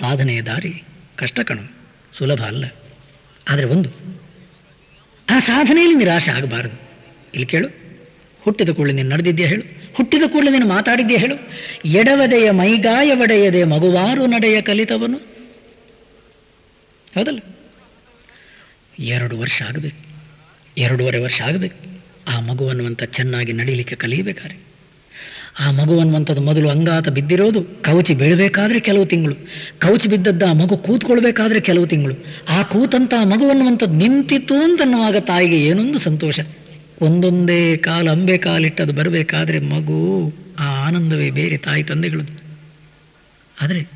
ಸಾಧನೆಯ ದಾರಿ ಕಷ್ಟ ಕಣು, ಸುಲಭ ಅಲ್ಲ. ಆದರೆ ಒಂದು, ಆ ಸಾಧನೆಯಲ್ಲಿ ನಿರಾಶೆ ಆಗಬಾರದು. ಇಲ್ಲಿ ಕೇಳು, ಹುಟ್ಟಿದ ಕೂಡಲೇ ನೀನು ನಡೆದಿದ್ಯಾ ಹೇಳು, ಹುಟ್ಟಿದ ಕೂಡಲೇ ನೀನು ಮಾತಾಡಿದ್ದೀಯಾ ಹೇಳು, ಎಡವದೆಯ ಮೈಗಾಯ ಒಡೆಯದೆ ಮಗುವಾರು ನಡೆಯ ಕಲಿತವನು. ಹೌದಲ್ಲ? ಎರಡು ವರ್ಷ ಆಗಬೇಕು, ಎರಡೂವರೆ ವರ್ಷ ಆಗಬೇಕು, ಆ ಮಗುವನ್ನುವಂತ ಚೆನ್ನಾಗಿ ನಡೀಲಿಕ್ಕೆ ಕಲಿಯಬೇಕಾದ್ರೆ ಆ ಮಗು ಅನ್ನುವಂಥದ್ದು ಮೊದಲು ಅಂಗಾತ ಬಿದ್ದಿರೋದು ಕವಚಿ ಬೀಳಬೇಕಾದ್ರೆ ಕೆಲವು ತಿಂಗಳು. ಕವಚಿ ಬಿದ್ದದ್ದು ಆ ಮಗು ಕೂತ್ಕೊಳ್ಬೇಕಾದ್ರೆ ಕೆಲವು ತಿಂಗಳು. ಆ ಕೂತಂತ ಆ ಮಗು ಅನ್ನುವಂಥದ್ದು ನಿಂತಿತ್ತು ಅಂತನ್ನುವಾಗ ತಾಯಿಗೆ ಏನೊಂದು ಸಂತೋಷ. ಒಂದೊಂದೇ ಕಾಲ ಅಂಬೆ ಕಾಲಿಟ್ಟದು ಬರಬೇಕಾದ್ರೆ ಮಗು ಆ ಆನಂದವೇ ಬೇರೆ ತಾಯಿ ತಂದೆಗಳು ಆದರೆ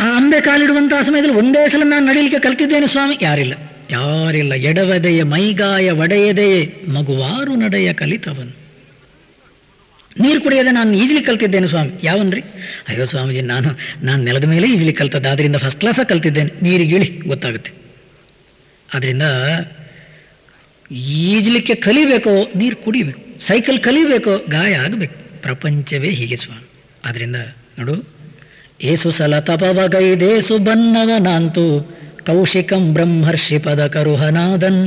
ಆ ಅಂಬೆ ಕಾಲಿಡುವಂತಹ ಸಮಯದಲ್ಲಿ ಒಂದೇ ಸಲ ನಾನು ನಡೀಲಿಕ್ಕೆ ಕಲ್ತಿದ್ದೇನೆ ಸ್ವಾಮಿ. ಯಾರಿಲ್ಲ. ಯಾರಿಲ್ಲ. ಎಡವದೆಯ ಮೈಗಾಯ ಒಡೆಯದೆಯೇ ಮಗುವಾರು ನಡೆಯ ಕಲಿತವನು. ನೀರು ಕುಡಿಯದೆ ನಾನು ಈಜಲಿ ಕಲ್ತಿದ್ದೇನೆ ಸ್ವಾಮಿ. ಯಾವನ್ರಿ ಅಯ್ಯೋ ಸ್ವಾಮೀಜಿ, ನಾನು ನಾನು ನೆಲದ ಮೇಲೆ ಈಜಲಿ ಕಲ್ತದ್ದು, ಆದ್ರಿಂದ ಫಸ್ಟ್ ಕ್ಲಾಸಾಗಿ ಕಲ್ತಿದ್ದೇನೆ. ನೀರಿಗೆ ಇಳಿ ಗೊತ್ತಾಗುತ್ತೆ. ಅದರಿಂದ ಈಜಲಿಕ್ಕೆ ಕಲಿಬೇಕೋ, ನೀರು ಕುಡಿಬೇಕು ಸೈಕಲ್ ಕಲಿಬೇಕು, ಗಾಯ ಆಗಬೇಕು. ಪ್ರಪಂಚವೇ ಹೀಗೆ ಸ್ವಾಮಿ. ಆದ್ದರಿಂದ ನೋಡು, ಏಸು ಸಲ ತಪವಗೈದೇಸು ಬನ್ನವನಾಂತು, ಕೌಶಿಕಂ ಬ್ರಹ್ಮರ್ಷಿ ಪದ ಕರುಹನಾದನ್.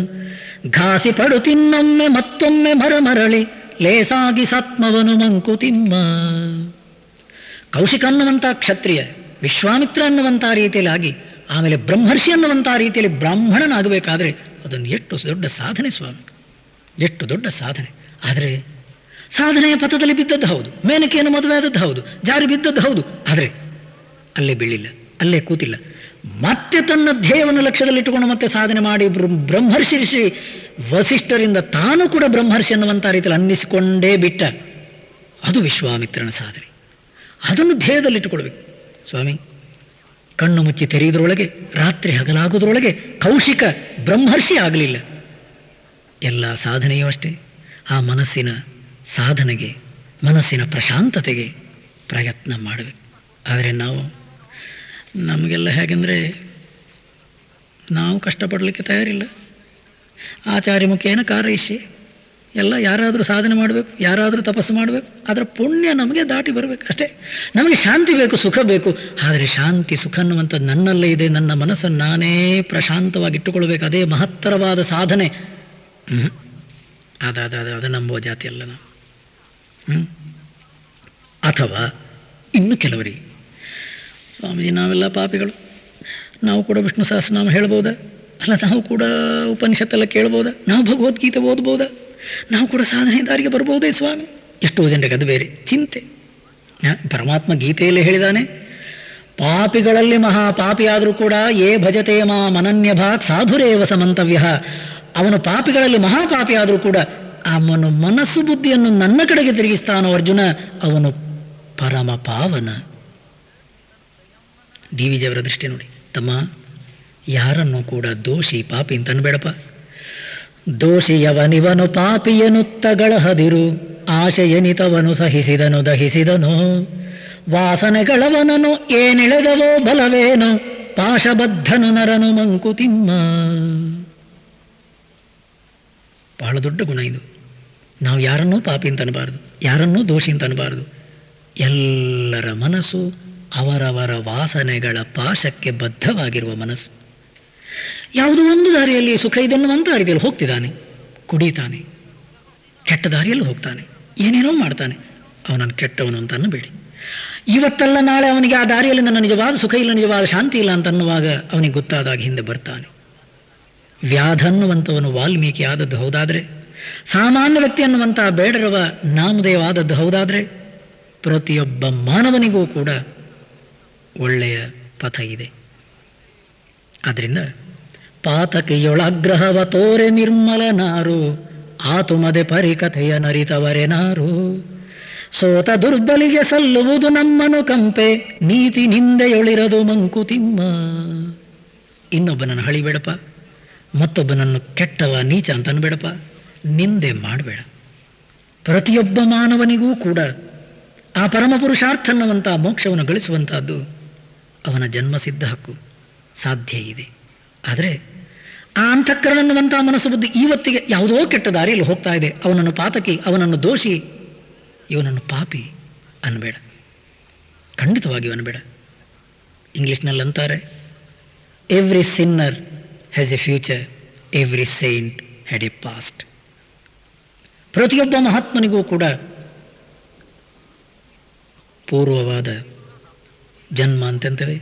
ಘಾಸಿ ಪಡು ತಿನ್ನೊಮ್ಮೆ ಮತ್ತೊಮ್ಮೆ ಮರಮರಳಿ ಲೇಸಾಗಿ ಸಾತ್ಮವನು ಮಂಕುತಿಮ್ಮ ಕೌಶಿಕ ಅನ್ನುವಂಥ ಕ್ಷತ್ರಿಯ, ವಿಶ್ವಾಮಿತ್ರ ಅನ್ನುವಂಥ ರೀತಿಯಲ್ಲಿ ಆಗಿ ಆಮೇಲೆ ಬ್ರಹ್ಮರ್ಷಿ ಅನ್ನುವಂಥ ರೀತಿಯಲ್ಲಿ ಬ್ರಾಹ್ಮಣನಾಗಬೇಕಾದ್ರೆ ಅದೊಂದು ಎಷ್ಟು ದೊಡ್ಡ ಸಾಧನೆ ಸ್ವಾಮಿ. ಎಷ್ಟು ದೊಡ್ಡ ಸಾಧನೆ. ಆದರೆ ಸಾಧನೆಯ ಪಥದಲ್ಲಿ ಬಿದ್ದದ್ದು ಹೌದು, ಮೇನಕೆಯನ್ನು ಮದುವೆ ಆದದ್ದು ಹೌದು, ಜಾರಿ ಬಿದ್ದದ್ದು ಹೌದು, ಆದರೆ ಅಲ್ಲೇ ಬೀಳಿಲ್ಲ. ಅಲ್ಲೇ ಕೂತಿಲ್ಲ. ಮತ್ತೆ ತನ್ನ ಧ್ಯೇಯವನ್ನು ಲಕ್ಷ್ಯದಲ್ಲಿಟ್ಟುಕೊಂಡು ಮತ್ತೆ ಸಾಧನೆ ಮಾಡಿ ಬ್ರ- ಬ್ರಹ್ಮರ್ಷಿ ಋಷಿ ವಸಿಷ್ಠರಿಂದ ತಾನು ಕೂಡ ಬ್ರಹ್ಮರ್ಷಿ ಅನ್ನುವಂಥ ರೀತಿಯಲ್ಲಿ ಅನ್ನಿಸಿಕೊಂಡೇ ಬಿಟ್ಟ. ಅದು ವಿಶ್ವಾಮಿತ್ರನ ಸಾಧನೆ. ಅದನ್ನು ಧ್ಯೇಯದಲ್ಲಿಟ್ಟುಕೊಳ್ಬೇಕು. ಸ್ವಾಮಿ, ಕಣ್ಣು ಮುಚ್ಚಿ ತೆರೆಯುವುದರೊಳಗೆ, ರಾತ್ರಿ ಹಗಲಾಗುವುದರೊಳಗೆ ಕೌಶಿಕ ಬ್ರಹ್ಮರ್ಷಿ ಆಗಲಿಲ್ಲ. ಎಲ್ಲ ಸಾಧನೆಯೂ ಅಷ್ಟೇ. ಆ ಮನಸ್ಸಿನ ಸಾಧನೆಗೆ, ಮನಸ್ಸಿನ ಪ್ರಶಾಂತತೆಗೆ ಪ್ರಯತ್ನ ಮಾಡಬೇಕು. ಆದರೆ ನಾವು ನಮಗೆಲ್ಲ ಹೇಗೆಂದರೆ ನಾವು ಕಷ್ಟಪಡಲಿಕ್ಕೆ ತಯಾರಿಲ್ಲ. ಆಚಾರ್ಯ ಮುಖೇನ ಕಾರ್ಯಶಿ ಎಲ್ಲ ಯಾರಾದರೂ ಸಾಧನೆ ಮಾಡಬೇಕು, ಯಾರಾದರೂ ತಪಸ್ಸು ಮಾಡಬೇಕು, ಅದರ ಪುಣ್ಯ ನಮಗೆ ದಾಟಿ ಬರಬೇಕು ಅಷ್ಟೇ. ನಮಗೆ ಶಾಂತಿ ಬೇಕು, ಸುಖ ಬೇಕು. ಆದರೆ ಶಾಂತಿ, ಸುಖ ಅನ್ನುವಂಥದ್ದು ನನ್ನಲ್ಲೇ ಇದೆ, ನನ್ನ ಮನಸ್ಸನ್ನು ನಾನೇ ಪ್ರಶಾಂತವಾಗಿ ಇಟ್ಟುಕೊಳ್ಬೇಕು ಅದೇ ಮಹತ್ತರವಾದ ಸಾಧನೆ. ಅದಾದ ಅದು ಅದು ನಂಬುವ ಜಾತಿ ಅಲ್ಲ ನಾವು? ಅಥವಾ ಇನ್ನು ಕೆಲವರಿಗೆ ಸ್ವಾಮೀಜಿ, ನಾವೆಲ್ಲ ಪಾಪಿಗಳು. ನಾವು ಕೂಡ ವಿಷ್ಣು ಸಹಸ್ರನಾಮ ಹೇಳ್ಬೋದಾ? ಅಲ್ಲ, ನಾವು ಕೂಡ ಉಪನಿಷತ್ತೆಲ್ಲ ಕೇಳ್ಬೋದಾ? ನಾವು ಭಗವದ್ಗೀತೆ ಓದ್ಬೋದಾ? ನಾವು ಕೂಡ ಸಾಧನೆ ದಾರಿಗೆ ಬರ್ಬೋದೇ ಸ್ವಾಮಿ? ಎಷ್ಟೋ ಜನರಿಗೆ ಅದು ಬೇರೆ ಚಿಂತೆ? ಪರಮಾತ್ಮ ಗೀತೆಯಲ್ಲಿ ಹೇಳಿದಾನೆ, ಪಾಪಿಗಳಲ್ಲಿ ಮಹಾ ಪಾಪಿಯಾದರೂ ಕೂಡ ಏ ಭಜತೆ ಮಾ ಮನನ್ಯ ಭಾಗ್ ಸಾಧುರೇವ ಸಮಂತವ್ಯ. ಅವನು ಪಾಪಿಗಳಲ್ಲಿ ಮಹಾಪಾಪಿ ಆದರೂ ಕೂಡ ಅವನು ಮನಸ್ಸು ಬುದ್ಧಿಯನ್ನು ನನ್ನ ಕಡೆಗೆ ತಿರುಗಿಸ್ತಾನೋ ಅರ್ಜುನ, ಅವನು ಪರಮ ಪಾವನ. ಡಿ ವಿ ಜಿಯವರ ದೃಷ್ಟಿ ನೋಡಿ. ತಮ್ಮ, ಯಾರನ್ನು ಕೂಡ ದೋಷಿ ಪಾಪಿ ಅಂತ ಅನ್ಬೇಡಪ್ಪ. ದೋಷಿಯವನಿವನು ಪಾಪಿಯನುತ್ತಗಳಹದಿರು ಆಶಯನಿತವನು ಸಹಿಸಿದನು, ದಹಿಸಿದನು. ವಾಸನೆಗಳವನನು ಏನಿಳೆದವೋ ಬಲವೇನು, ಪಾಶಬದ್ಧನು ನರನು ಮಂಕುತಿಮ್ಮ. ಬಹಳ ದೊಡ್ಡ ಗುಣ ಇದು. ನಾವು ಯಾರನ್ನೂ ಪಾಪಿ ಅಂತ ಯಾರನ್ನೂ ದೋಷಿ ಅಂತ ಎಲ್ಲರ ಮನಸ್ಸು ಅವರವರ ವಾಸನೆಗಳ ಪಾಶಕ್ಕೆ ಬದ್ಧವಾಗಿರುವ ಮನಸ್ಸು. ಯಾವುದೋ ಒಂದು ದಾರಿಯಲ್ಲಿ ಸುಖ ಇದೆನ್ನುವಂಥ ದಾರಿಯಲ್ಲಿ ಹೋಗ್ತಿದ್ದಾನೆ, ಕುಡಿತಾನೆ, ಕೆಟ್ಟ ದಾರಿಯಲ್ಲಿ ಹೋಗ್ತಾನೆ, ಏನೇನೋ ಮಾಡ್ತಾನೆ, ಅವನನ್ನು ಕೆಟ್ಟವನು ಅಂತ ಅನ್ನಬೇಡಿ. ಇವತ್ತಲ್ಲ ನಾಳೆ ಅವನಿಗೆ ಆ ದಾರಿಯಲ್ಲಿ ನನ್ನ ನಿಜವಾದ ಸುಖ ಇಲ್ಲ, ನಿಜವಾದ ಶಾಂತಿ ಇಲ್ಲ ಅಂತ ಅನ್ನುವಾಗ ಅವನಿಗೆ ಗೊತ್ತಾದಾಗ ಹಿಂದೆ ಬರ್ತಾನೆ. ವ್ಯಾಧ ಅನ್ನುವಂಥವನು ವಾಲ್ಮೀಕಿ ಆದದ್ದು ಹೌದಾದರೆ, ಸಾಮಾನ್ಯ ವ್ಯಕ್ತಿ ಅನ್ನುವಂಥ ಬೇಡರವ ನಾಮದೇವ ಆದದ್ದು ಹೌದಾದರೆ, ಪ್ರತಿಯೊಬ್ಬ ಮಾನವನಿಗೂ ಕೂಡ ಒಳ್ಳೆಯ ಪಥ ಇದೆ. ಆದ್ದರಿಂದ ಪಾತಕಿಯೊಳಗ್ರಹವ ತೋರೆ ನಿರ್ಮಲನಾರು, ಆತುಮದೆ ಪರಿಕಥೆಯ ನರಿತವರೆನಾರು ಸೋತ ದುರ್ಬಲಿಗೆ ಸಲ್ಲುವುದು ನಮ್ಮನು ಕಂಪೆ, ನೀತಿ ನಿಂದೆಯೊಳಿರದು ಮಂಕುತಿಮ್ಮ ಇನ್ನೊಬ್ಬನನ್ನು ಹಳಿಬೇಡಪ್ಪ, ಮತ್ತೊಬ್ಬನನ್ನು ಕೆಟ್ಟವ ನೀಚ ಅಂತ ಅನ್ಬೇಡಪ್ಪ ನಿಂದೆ ಮಾಡಬೇಡ. ಪ್ರತಿಯೊಬ್ಬ ಮಾನವನಿಗೂ ಕೂಡ ಆ ಪರಮ ಪುರುಷಾರ್ಥ ಅನ್ನುವಂಥ ಮೋಕ್ಷವನ್ನು ಗಳಿಸುವಂತಹದ್ದು ಅವನ ಜನ್ಮಸಿದ್ಧ ಹಕ್ಕು ಸಾಧ್ಯ ಇದೆ. ಆದರೆ ಆ ಅಂತಃಕರಣ ಅನ್ನುವಂತಹ ಮನಸ್ಸು ಬುದ್ಧಿ ಇವತ್ತಿಗೆ ಯಾವುದೋ ಕೆಟ್ಟ ದಾರಿಯಲ್ಲಿ ಹೋಗ್ತಾ ಇದೆ. ಅವನನ್ನು ಪಾತಕಿ, ಅವನನ್ನು ದೋಷಿ, ಇವನನ್ನು ಪಾಪಿ ಅನ್ಬೇಡ ಖಂಡಿತವಾಗಿ ಅನ್ಬೇಡ ಇಂಗ್ಲೀಷ್ನಲ್ಲಿ ಅಂತಾರೆ every sinner has a future every saint had a past ಪ್ರತಿಯೊಬ್ಬ ಮಹಾತ್ಮನಿಗೂ ಕೂಡ ಪೂರ್ವವಾದ ಜನ್ಮ ಅಂತಂತವೆ?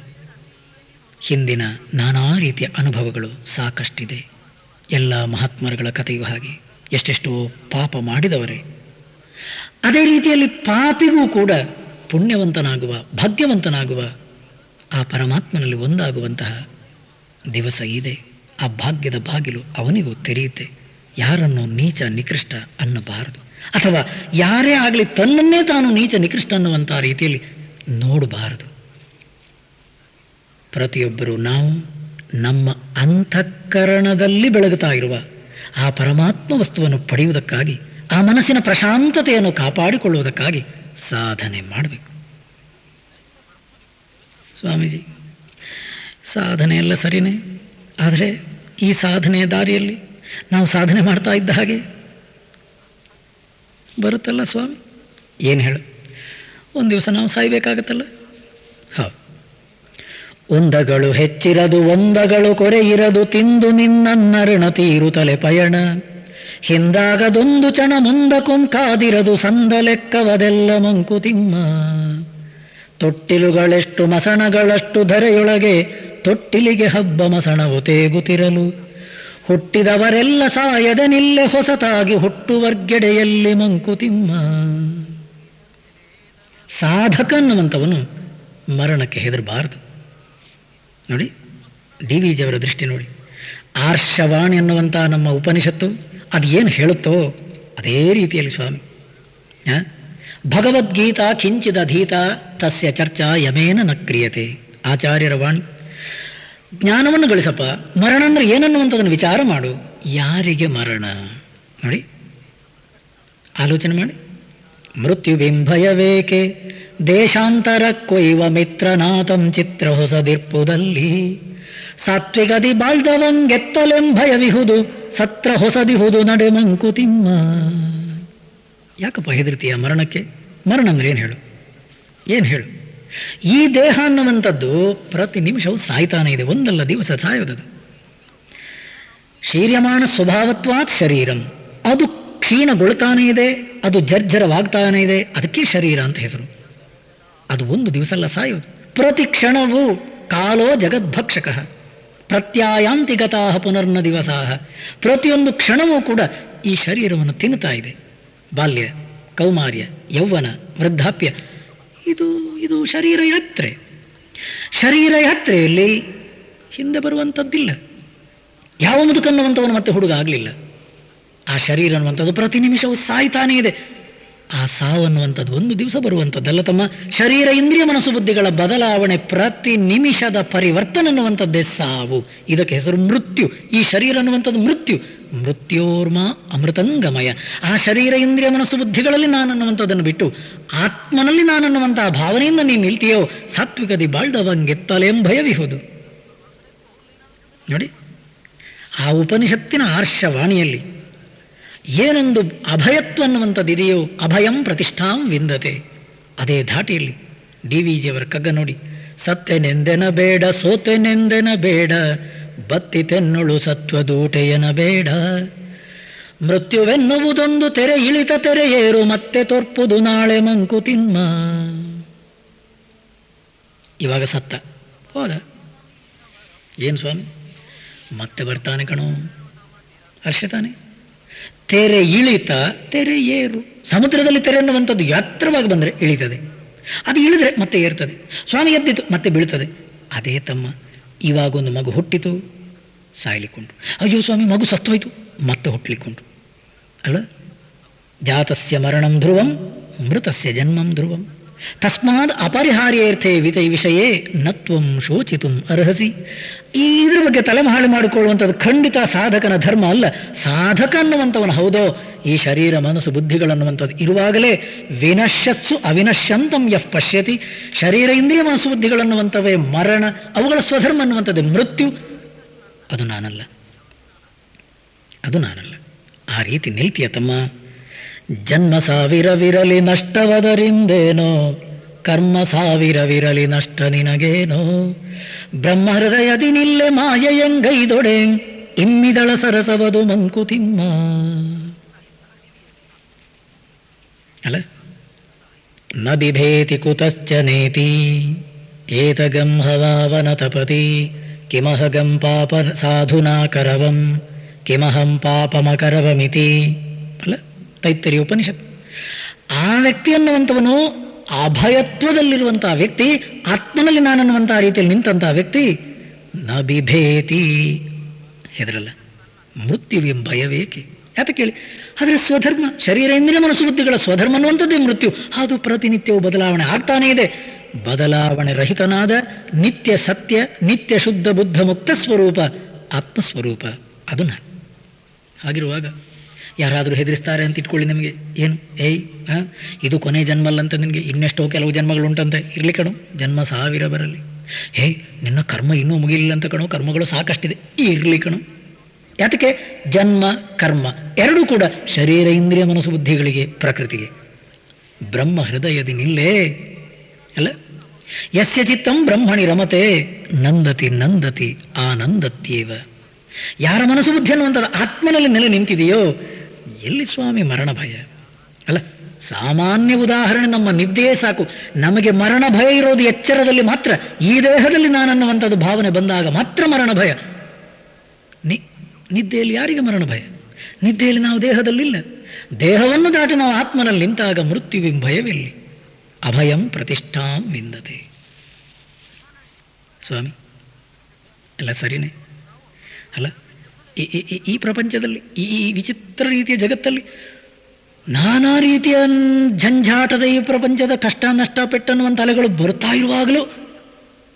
ಹಿಂದಿನ ನಾನಾ ರೀತಿಯ ಅನುಭವಗಳು ಸಾಕಷ್ಟಿದೆ. ಎಲ್ಲ ಮಹಾತ್ಮರುಗಳ ಕಥೆಯೂ ಹಾಗೆ. ಎಷ್ಟೆಷ್ಟೋ ಪಾಪ ಮಾಡಿದವರೇ. ಅದೇ ರೀತಿಯಲ್ಲಿ ಪಾಪಿಗೂ ಕೂಡ ಪುಣ್ಯವಂತನಾಗುವ, ಭಾಗ್ಯವಂತನಾಗುವ ಆ ಪರಮಾತ್ಮನಲ್ಲಿ ಒಂದಾಗುವಂತಹ ದಿವಸ ಇದೆ. ಆ ಭಾಗ್ಯದ ಬಾಗಿಲು ಅವನಿಗೂ ತೆರೆಯುತ್ತೆ. ಯಾರನ್ನು ನೀಚ ನಿಕೃಷ್ಟ ಅನ್ನಬಾರದು. ಅಥವಾ ಯಾರೇ ಆಗಲಿ ತನ್ನನ್ನೇ ತಾನು ನೀಚ ನಿಕೃಷ್ಟ ಅನ್ನುವಂಥ ರೀತಿಯಲ್ಲಿ ನೋಡಬಾರದು. ಪ್ರತಿಯೊಬ್ಬರು ನಾವು ನಮ್ಮ ಅಂತಃಕರಣದಲ್ಲಿ ಬೆಳಗುತ್ತಾ ಇರುವ ಆ ಪರಮಾತ್ಮ ವಸ್ತುವನ್ನು ಪಡೆಯುವುದಕ್ಕಾಗಿ, ಆ ಮನಸ್ಸಿನ ಪ್ರಶಾಂತತೆಯನ್ನು ಕಾಪಾಡಿಕೊಳ್ಳುವುದಕ್ಕಾಗಿ ಸಾಧನೆ ಮಾಡಬೇಕು. ಸ್ವಾಮೀಜಿ, ಸಾಧನೆ ಎಲ್ಲ ಸರಿನೇ? ಆದರೆ ಈ ಸಾಧನೆಯ ದಾರಿಯಲ್ಲಿ ನಾವು ಸಾಧನೆ ಮಾಡ್ತಾ ಇದ್ದ ಹಾಗೆ ಬರುತ್ತಲ್ಲ ಸ್ವಾಮಿ? ಏನು ಹೇಳು? ಒಂದು ದಿವಸ ನಾವು ಸಾಯ್ಬೇಕಾಗತ್ತಲ್ಲ? ಹೌದು. ಒಂದಗಳು ಹೆಚ್ಚಿರದು, ಒಂದಗಳು ಕೊರೆಯಿರದು, ತಿಂದು ನಿನ್ನನ್ನರಣ ತೀರುತಲೆ ಪಯಣ. ಹಿಂದಾಗದೊಂದು ಚಣ ಮುಂದ ಕುಂಕಾದಿರದು ಸಂದ ಲೆಕ್ಕವದೆಲ್ಲ ಮಂಕುತಿಮ್ಮ ತೊಟ್ಟಿಲುಗಳೆಷ್ಟು ಮಸಣಗಳಷ್ಟು ಧರೆಯೊಳಗೆ ತೊಟ್ಟಿಲಿಗೆ ಹಬ್ಬ ಮಸಣವು ತೇಗುತ್ತಿರಲು. ಹುಟ್ಟಿದವರೆಲ್ಲ ಸಾಯದ ನಿಲ್ಲೆ ಹೊಸತಾಗಿ ಹುಟ್ಟುವರ್ಗೆಡೆಯಲ್ಲಿ ಮಂಕುತಿಮ್ಮ ಸಾಧಕ ಅನ್ನುವಂಥವನು ಮರಣಕ್ಕೆ ಹೆದರಬಾರದು. ನೋಡಿ ಡಿ ವಿ ಜಿಯವರ ದೃಷ್ಟಿ ನೋಡಿ. ಆರ್ಷವಾಣಿ ಅನ್ನುವಂಥ ನಮ್ಮ ಉಪನಿಷತ್ತು, ಅದು ಏನು ಹೇಳುತ್ತೋ ಅದೇ ರೀತಿಯಲ್ಲಿ ಸ್ವಾಮಿ? ಭಗವದ್ಗೀತಾ ಕಿಂಚಿದ ಅಧೀತ ತಸ್ಯ ಚರ್ಚಾ ಯಮೇನ ನ ಕ್ರಿಯತೆ. ಆಚಾರ್ಯರ ವಾಣಿ. ಜ್ಞಾನವನ್ನು ಗಳಿಸಪ್ಪ, ಮರಣ ಅಂದ್ರೆ ಏನನ್ನುವಂಥದ್ದನ್ನು ವಿಚಾರ ಮಾಡು. ಯಾರಿಗೆ ಮರಣ? ನೋಡಿ. ಆಲೋಚನೆ ಮಾಡಿ. ಮೃತ್ಯುಬಿಂಭಯವೇಕೆ ದೇಶಾಂತರ ಕೊಯ್ವ ಮಿತ್ರನಾಥಂ ಚಿತ್ರ ಹೊಸದಿರ್ಪುದಲ್ಲಿ ಸಾತ್ವಿಗದಿ ಬಾಳ್ದವಂಗೆತ್ತಲೆಂಭಯವಿಹುದು ಸತ್ರ ಹೊಸದಿಹುದು ನಡೆ ಮಂಕುತಿಮ್ಮ ಯಾಕಪ್ಪ ಹೆದರ್ತೀಯ ಮರಣಕ್ಕೆ? ಮರಣ ಅಂದ್ರೆ ಏನು ಹೇಳು? ಏನು ಹೇಳು? ಈ ದೇಹ ಅನ್ನುವಂಥದ್ದು ಪ್ರತಿ ನಿಮಿಷವೂ ಸಾಯ್ತಾನೆ ಇದೆ, ಒಂದಲ್ಲ ದಿವಸ ಸಾಯೋದದು. ಶೀರ್ಯಮಾಣ ಸ್ವಭಾವತ್ವಾತ್ ಶರೀರಂ. ಅದು ಕ್ಷೀಣಗೊಳ್ತಾನೆ ಇದೆ, ಅದು ಜರ್ಜರವಾಗ್ತಾನೆ ಇದೆ, ಅದಕ್ಕೆ ಶರೀರ ಅಂತ ಹೆಸರು. ಅದು ಒಂದು ದಿವಸ ಅಲ್ಲ ಸಾಯೋದು ಪ್ರತಿ ಕ್ಷಣವೂ ಕಾಲೋ ಜಗದ್ಭಕ್ಷಕ ಪ್ರತ್ಯಾಯಾಂತಿಗತಾ ಪುನರ್ನ ದಿವಸ ಪ್ರತಿಯೊಂದು ಕ್ಷಣವೂ ಕೂಡ ಈ ಶರೀರವನ್ನು ತಿನ್ನುತ್ತಾ ಇದೆ. ಬಾಲ್ಯ, ಕೌಮಾರ್ಯ, ಯೌವನ, ವೃದ್ಧಾಪ್ಯ, ಇದು ಇದು ಶರೀರ ಯಾತ್ರೆ. ಶರೀರ ಯಾತ್ರೆಯಲ್ಲಿ ಹಿಂದೆ ಬರುವಂಥದ್ದಿಲ್ಲ. ಯಾವ ಮುದುಕನ್ನುವಂಥವನು ಮತ್ತೆ ಹುಡುಗ ಆಗಲಿಲ್ಲ. ಆ ಶರೀರ ಅನ್ನುವಂಥದ್ದು ಪ್ರತಿ ನಿಮಿಷವೂ ಸಾಯ್ತಾನೇ ಇದೆ. ಆ ಸಾವು ಅನ್ನುವಂಥದ್ದು ಒಂದು ದಿವಸ ಬರುವಂಥದ್ದಲ್ಲ ತಮ್ಮ. ಶರೀರ ಇಂದ್ರಿಯ ಮನಸ್ಸು ಬುದ್ಧಿಗಳ ಬದಲಾವಣೆ ಪ್ರತಿ ನಿಮಿಷದ ಪರಿವರ್ತನೆ ಅನ್ನುವಂಥದ್ದೇ ಸಾವು. ಇದಕ್ಕೆ ಹೆಸರು ಮೃತ್ಯು. ಈ ಶರೀರ ಅನ್ನುವಂಥದ್ದು ಮೃತ್ಯು. ಮೃತ್ಯೋರ್ಮ ಅಮೃತಂಗಮಯ. ಆ ಶರೀರ ಇಂದ್ರಿಯ ಮನಸ್ಸು ಬುದ್ಧಿಗಳಲ್ಲಿ ನಾನು ಅನ್ನುವಂಥದ್ದನ್ನು ಬಿಟ್ಟು, ಆತ್ಮನಲ್ಲಿ ನಾನು ಅನ್ನುವಂತಹ ಭಾವನೆಯಿಂದ ನೀನು ನಿಲ್ತೀಯೋ? ಸಾತ್ವಿಕದಿ ಬಾಳ್ದವಂಗೆತ್ತಲೆಂಭಯವಿಹುದು ನೋಡಿ, ಆ ಉಪನಿಷತ್ತಿನ ಆರ್ಷವಾಣಿಯಲ್ಲಿ ಏನೊಂದು ಅಭಯತ್ವ ಅನ್ನುವಂಥದ್ದು ಇದೆಯೋ ಅಭಯಂ ಪ್ರತಿಷ್ಠಾಂ ವಿಂದತೆ. ಅದೇ ಧಾಟಿಯಲ್ಲಿ ಡಿ ವಿ ಜಿಯವರ ಕಗ್ಗ ನೋಡಿ. ಸತ್ತೆನೆಂದೆನ ಬೇಡ ಸೋತೆನೆಂದೆನ ಬೇಡ ಬತ್ತಿತೆನ್ನೊಳು ಸತ್ವದೂಟೆಯನ ಬೇಡ. ಮೃತ್ಯುವೆನ್ನುವುದೊಂದು ತೆರೆ ಇಳಿತ ತೆರೆ ಏರು, ಮತ್ತೆ ತೊರ್ಪುದು ನಾಳೆ ಮಂಕುತಿಮ್ಮ ಇವಾಗ ಸತ್ತ. ಹೋದ. ಏನು ಸ್ವಾಮಿ? ಮತ್ತೆ ಬರ್ತಾನೆ ಕಣೋ. ಹರ್ಷ ತಾನೆ ತೆರೆ ಇಳಿತ, ತೆರೆ ಏರು. ಸಮುದ್ರದಲ್ಲಿ ತೆರೆ ಅನ್ನುವಂಥದ್ದು ಯಾತ್ರವಾಗಿ ಬಂದರೆ ಇಳಿತದೆ. ಅದು ಇಳಿದ್ರೆ ಮತ್ತೆ ಏರ್ತದೆ. ಸ್ವಾಮಿ ಎದ್ದಿತು, ಮತ್ತೆ ಬೀಳ್ತದೆ. ಅದೇ ತಮ್ಮ. ಇವಾಗ ಒಂದು ಮಗು ಹುಟ್ಟಿತು, ಸಾಯ್ಲಿಕ್ಕುಂಟು. ಅಯ್ಯೋ ಸ್ವಾಮಿ, ಮಗು ಸತ್ತೋಯ್ತು, ಮತ್ತೆ ಹುಟ್ಟಲಿಕ್ಕುಂಟು ಅಲ್ಲ ಜಾತಸ್ಯ ಮರಣಂ ಧ್ರುವಂ, ಮೃತಸ್ಯ ಜನ್ಮಂ ಧ್ರುವಂ. ತಸ್ಮಾದ್ ಅಪರಿಹಾರ್ಯರ್ಥೆ ವಿತೈ ವಿಷಯೇ ನತ್ವಂ ಶೋಚಿತು ಅರ್ಹಸಿ. ಈ ಇದ್ರ ಬಗ್ಗೆ ತಲೆಮಹಾಳಿ ಮಾಡಿಕೊಳ್ಳುವಂಥದ್ದು ಖಂಡಿತ ಸಾಧಕನ ಧರ್ಮ ಅಲ್ಲ. ಸಾಧಕ ಅನ್ನುವಂಥವನು ಹೌದೋ? ಈ ಶರೀರ, ಮನಸ್ಸು ಬುದ್ಧಿಗಳನ್ನುವಂಥದ್ದು ಇರುವಾಗಲೇ ವಿನಶ್ಯತ್ಸು ಅವಿನಶ್ಯಂತಂ ಯಫ್ ಪಶ್ಯತಿ. ಶರೀರ, ಇಂದ್ರಿಯ, ಮನಸ್ಸು ಬುದ್ಧಿಗಳನ್ನುವಂಥವೇ ಮರಣ, ಅವುಗಳ ಸ್ವಧರ್ಮ ಅನ್ನುವಂಥದ್ದು ಮೃತ್ಯು. ಅದು ನಾನಲ್ಲ. ಅದು ನಾನಲ್ಲ. ಆ ರೀತಿ ನಿಲ್ತಿಯ ತಮ್ಮ. ಜನ್ಮ ಸಾವಿರವಿರಲಿ ನಷ್ಟವದರಿಂದೇನೋ ಕರ್ಮ ಸಾವಿರವಿರಲಿ ನಷ್ಟ ನಿನಗೇನೋ? ಬ್ರಹ್ಮ ಹೃದಯದಿ ನಿಲ್ಲೆ ಮಾಯೆಯಂಗೈದೊಡೆ ಇಮ್ಮಿದಳ ಸರಸವದು ಮಂಕುತಿಮ್ಮ ಅಲ್ಲ? ನ ಬಿಭೇತಿ ಕುತಶ್ಚ ನೇತಿ, ಏತಗಂ ಹವಾವನ ತಪತಿ, ಕಿಮಹಗಂ ಪಾಪ ಸಾಧುನಾ ಕರವಂ, ಕಿಮಹಂ ಪಾಪಮಕರವಮಿತಿ ಅಲ್ಲ? ತೈತ್ತರಿ ಉಪನಿಷತ್. ಆ ವ್ಯಕ್ತಿ ಅನ್ನುವಂಥವನು ಅಭಯತ್ವದಲ್ಲಿರುವಂತಹ ವ್ಯಕ್ತಿ ಆತ್ಮನಲ್ಲಿ ನಾನನ್ನುವಂತಹ ರೀತಿಯಲ್ಲಿ ನಿಂತಹ ವ್ಯಕ್ತಿ ನ ಬಿಭೇತಿ ಹೆದರಲ್ಲ? ಮೃತ್ಯುವೆಂಬ ಭಯವೇಕೆ? ಯಾತ ಕೇಳಿ? ಆದರೆ ಸ್ವಧರ್ಮ, ಶರೀರ ಇಂದ್ರ ಮನಸ್ಸು ಬುದ್ಧಿಗಳ ಸ್ವಧರ್ಮ ಅನ್ನುವಂಥದ್ದೇ ಮೃತ್ಯು. ಅದು ಪ್ರತಿನಿತ್ಯವೂ ಬದಲಾವಣೆ ಆಗ್ತಾನೇ ಇದೆ. ಬದಲಾವಣೆ ರಹಿತನಾದ ನಿತ್ಯ ಸತ್ಯ, ನಿತ್ಯ ಶುದ್ಧ ಬುದ್ಧ ಮುಕ್ತ ಸ್ವರೂಪ, ಆತ್ಮಸ್ವರೂಪ. ಅದು ನಾನು ಹಾಗಿರುವಾಗ ಯಾರಾದರೂ ಹೆದರಿಸ್ತಾರೆ ಅಂತ ಇಟ್ಕೊಳ್ಳಿ ನಿಮಗೆ. ಏನು? ಏಯ್, ಹಾಂ? ಇದು ಕೊನೆ ಜನ್ಮ ಅಲ್ಲಂತ ನಿನಗೆ ಇನ್ನೆಷ್ಟೋ ಕೆಲವು ಜನ್ಮಗಳುಂಟಂತೆ. ಇರಲಿ ಕಣೋ, ಜನ್ಮ ಸಾವಿರ ಬರಲಿ. ಹೇ, ನಿನ್ನ ಕರ್ಮ ಇನ್ನೂ ಮುಗಿಲಿಲ್ಲ ಅಂತ ಕಣೋ, ಕರ್ಮಗಳು ಸಾಕಷ್ಟಿದೆ. ಇರಲಿ ಕಣು. ಯಾತಕ್ಕೆ? ಜನ್ಮ, ಕರ್ಮ, ಎರಡೂ ಕೂಡ ಶರೀರ, ಇಂದ್ರಿಯ, ಮನಸ್ಸು, ಬುದ್ಧಿಗಳಿಗೆ, ಪ್ರಕೃತಿಗೆ. ಬ್ರಹ್ಮ ಹೃದಯದಿ ನಿಲ್ಲೇ. ಅಲ್ಲ? ಯಸ್ಯ ಚಿತ್ತಂ ಬ್ರಹ್ಮಣಿ ರಮತೆ. ನಂದತಿ ನಂದತಿ, ಆನಂದತ್ಯೇವ. ಯಾರ ಮನಸ್ಸು ಬುದ್ಧಿ ಅನ್ನುವಂಥದ್ದು ಆತ್ಮನಲ್ಲಿ ನೆಲೆ ನಿಂತಿದೆಯೋ ಎಲ್ಲಿ ಸ್ವಾಮಿ ಮರಣ ಭಯ? ಅಲ್ಲ, ಸಾಮಾನ್ಯ ಉದಾಹರಣೆ ನಮ್ಮ ನಿದ್ದೆಯೇ ಸಾಕು. ನಮಗೆ ಮರಣ ಭಯ ಇರೋದು ಎಚ್ಚರದಲ್ಲಿ ಮಾತ್ರ. ಈ ದೇಹದಲ್ಲಿ ನಾನನ್ನುವಂಥದ್ದು ಭಾವನೆ ಬಂದಾಗ ಮಾತ್ರ ಮರಣ ಭಯ. ನಿದ್ದೆಯಲ್ಲಿ ಯಾರಿಗೆ ಮರಣ ಭಯ? ನಿದ್ದೆಯಲ್ಲಿ ನಾವು ದೇಹದಲ್ಲಿಲ್ಲ. ದೇಹವನ್ನು ದಾಟಿ ನಾವು ಆತ್ಮನಲ್ಲಿ ನಿಂತಾಗ ಮೃತ್ಯುವಿಂ ಭಯವಿಲ್ಲ. ಅಭಯಂ ಪ್ರತಿಷ್ಠಾಂ ವಿಂದತೆ. ಸ್ವಾಮಿ, ಎಲ್ಲ ಸರಿನೇ? ಅಲ್ಲ ಈ- ಪ್ರಪಂಚದಲ್ಲಿ, ಈ ಈ ವಿಚಿತ್ರ ರೀತಿಯ ಜಗತ್ತಲ್ಲಿ ನಾನಾ ರೀತಿಯ ಝಂಝಾಟದ ಈ ಪ್ರಪಂಚದ ಕಷ್ಟ ನಷ್ಟ ಪೆಟ್ಟನ್ನುವಂಥ ಅಲೆಗಳು ಬರ್ತಾ ಇರುವಾಗಲೂ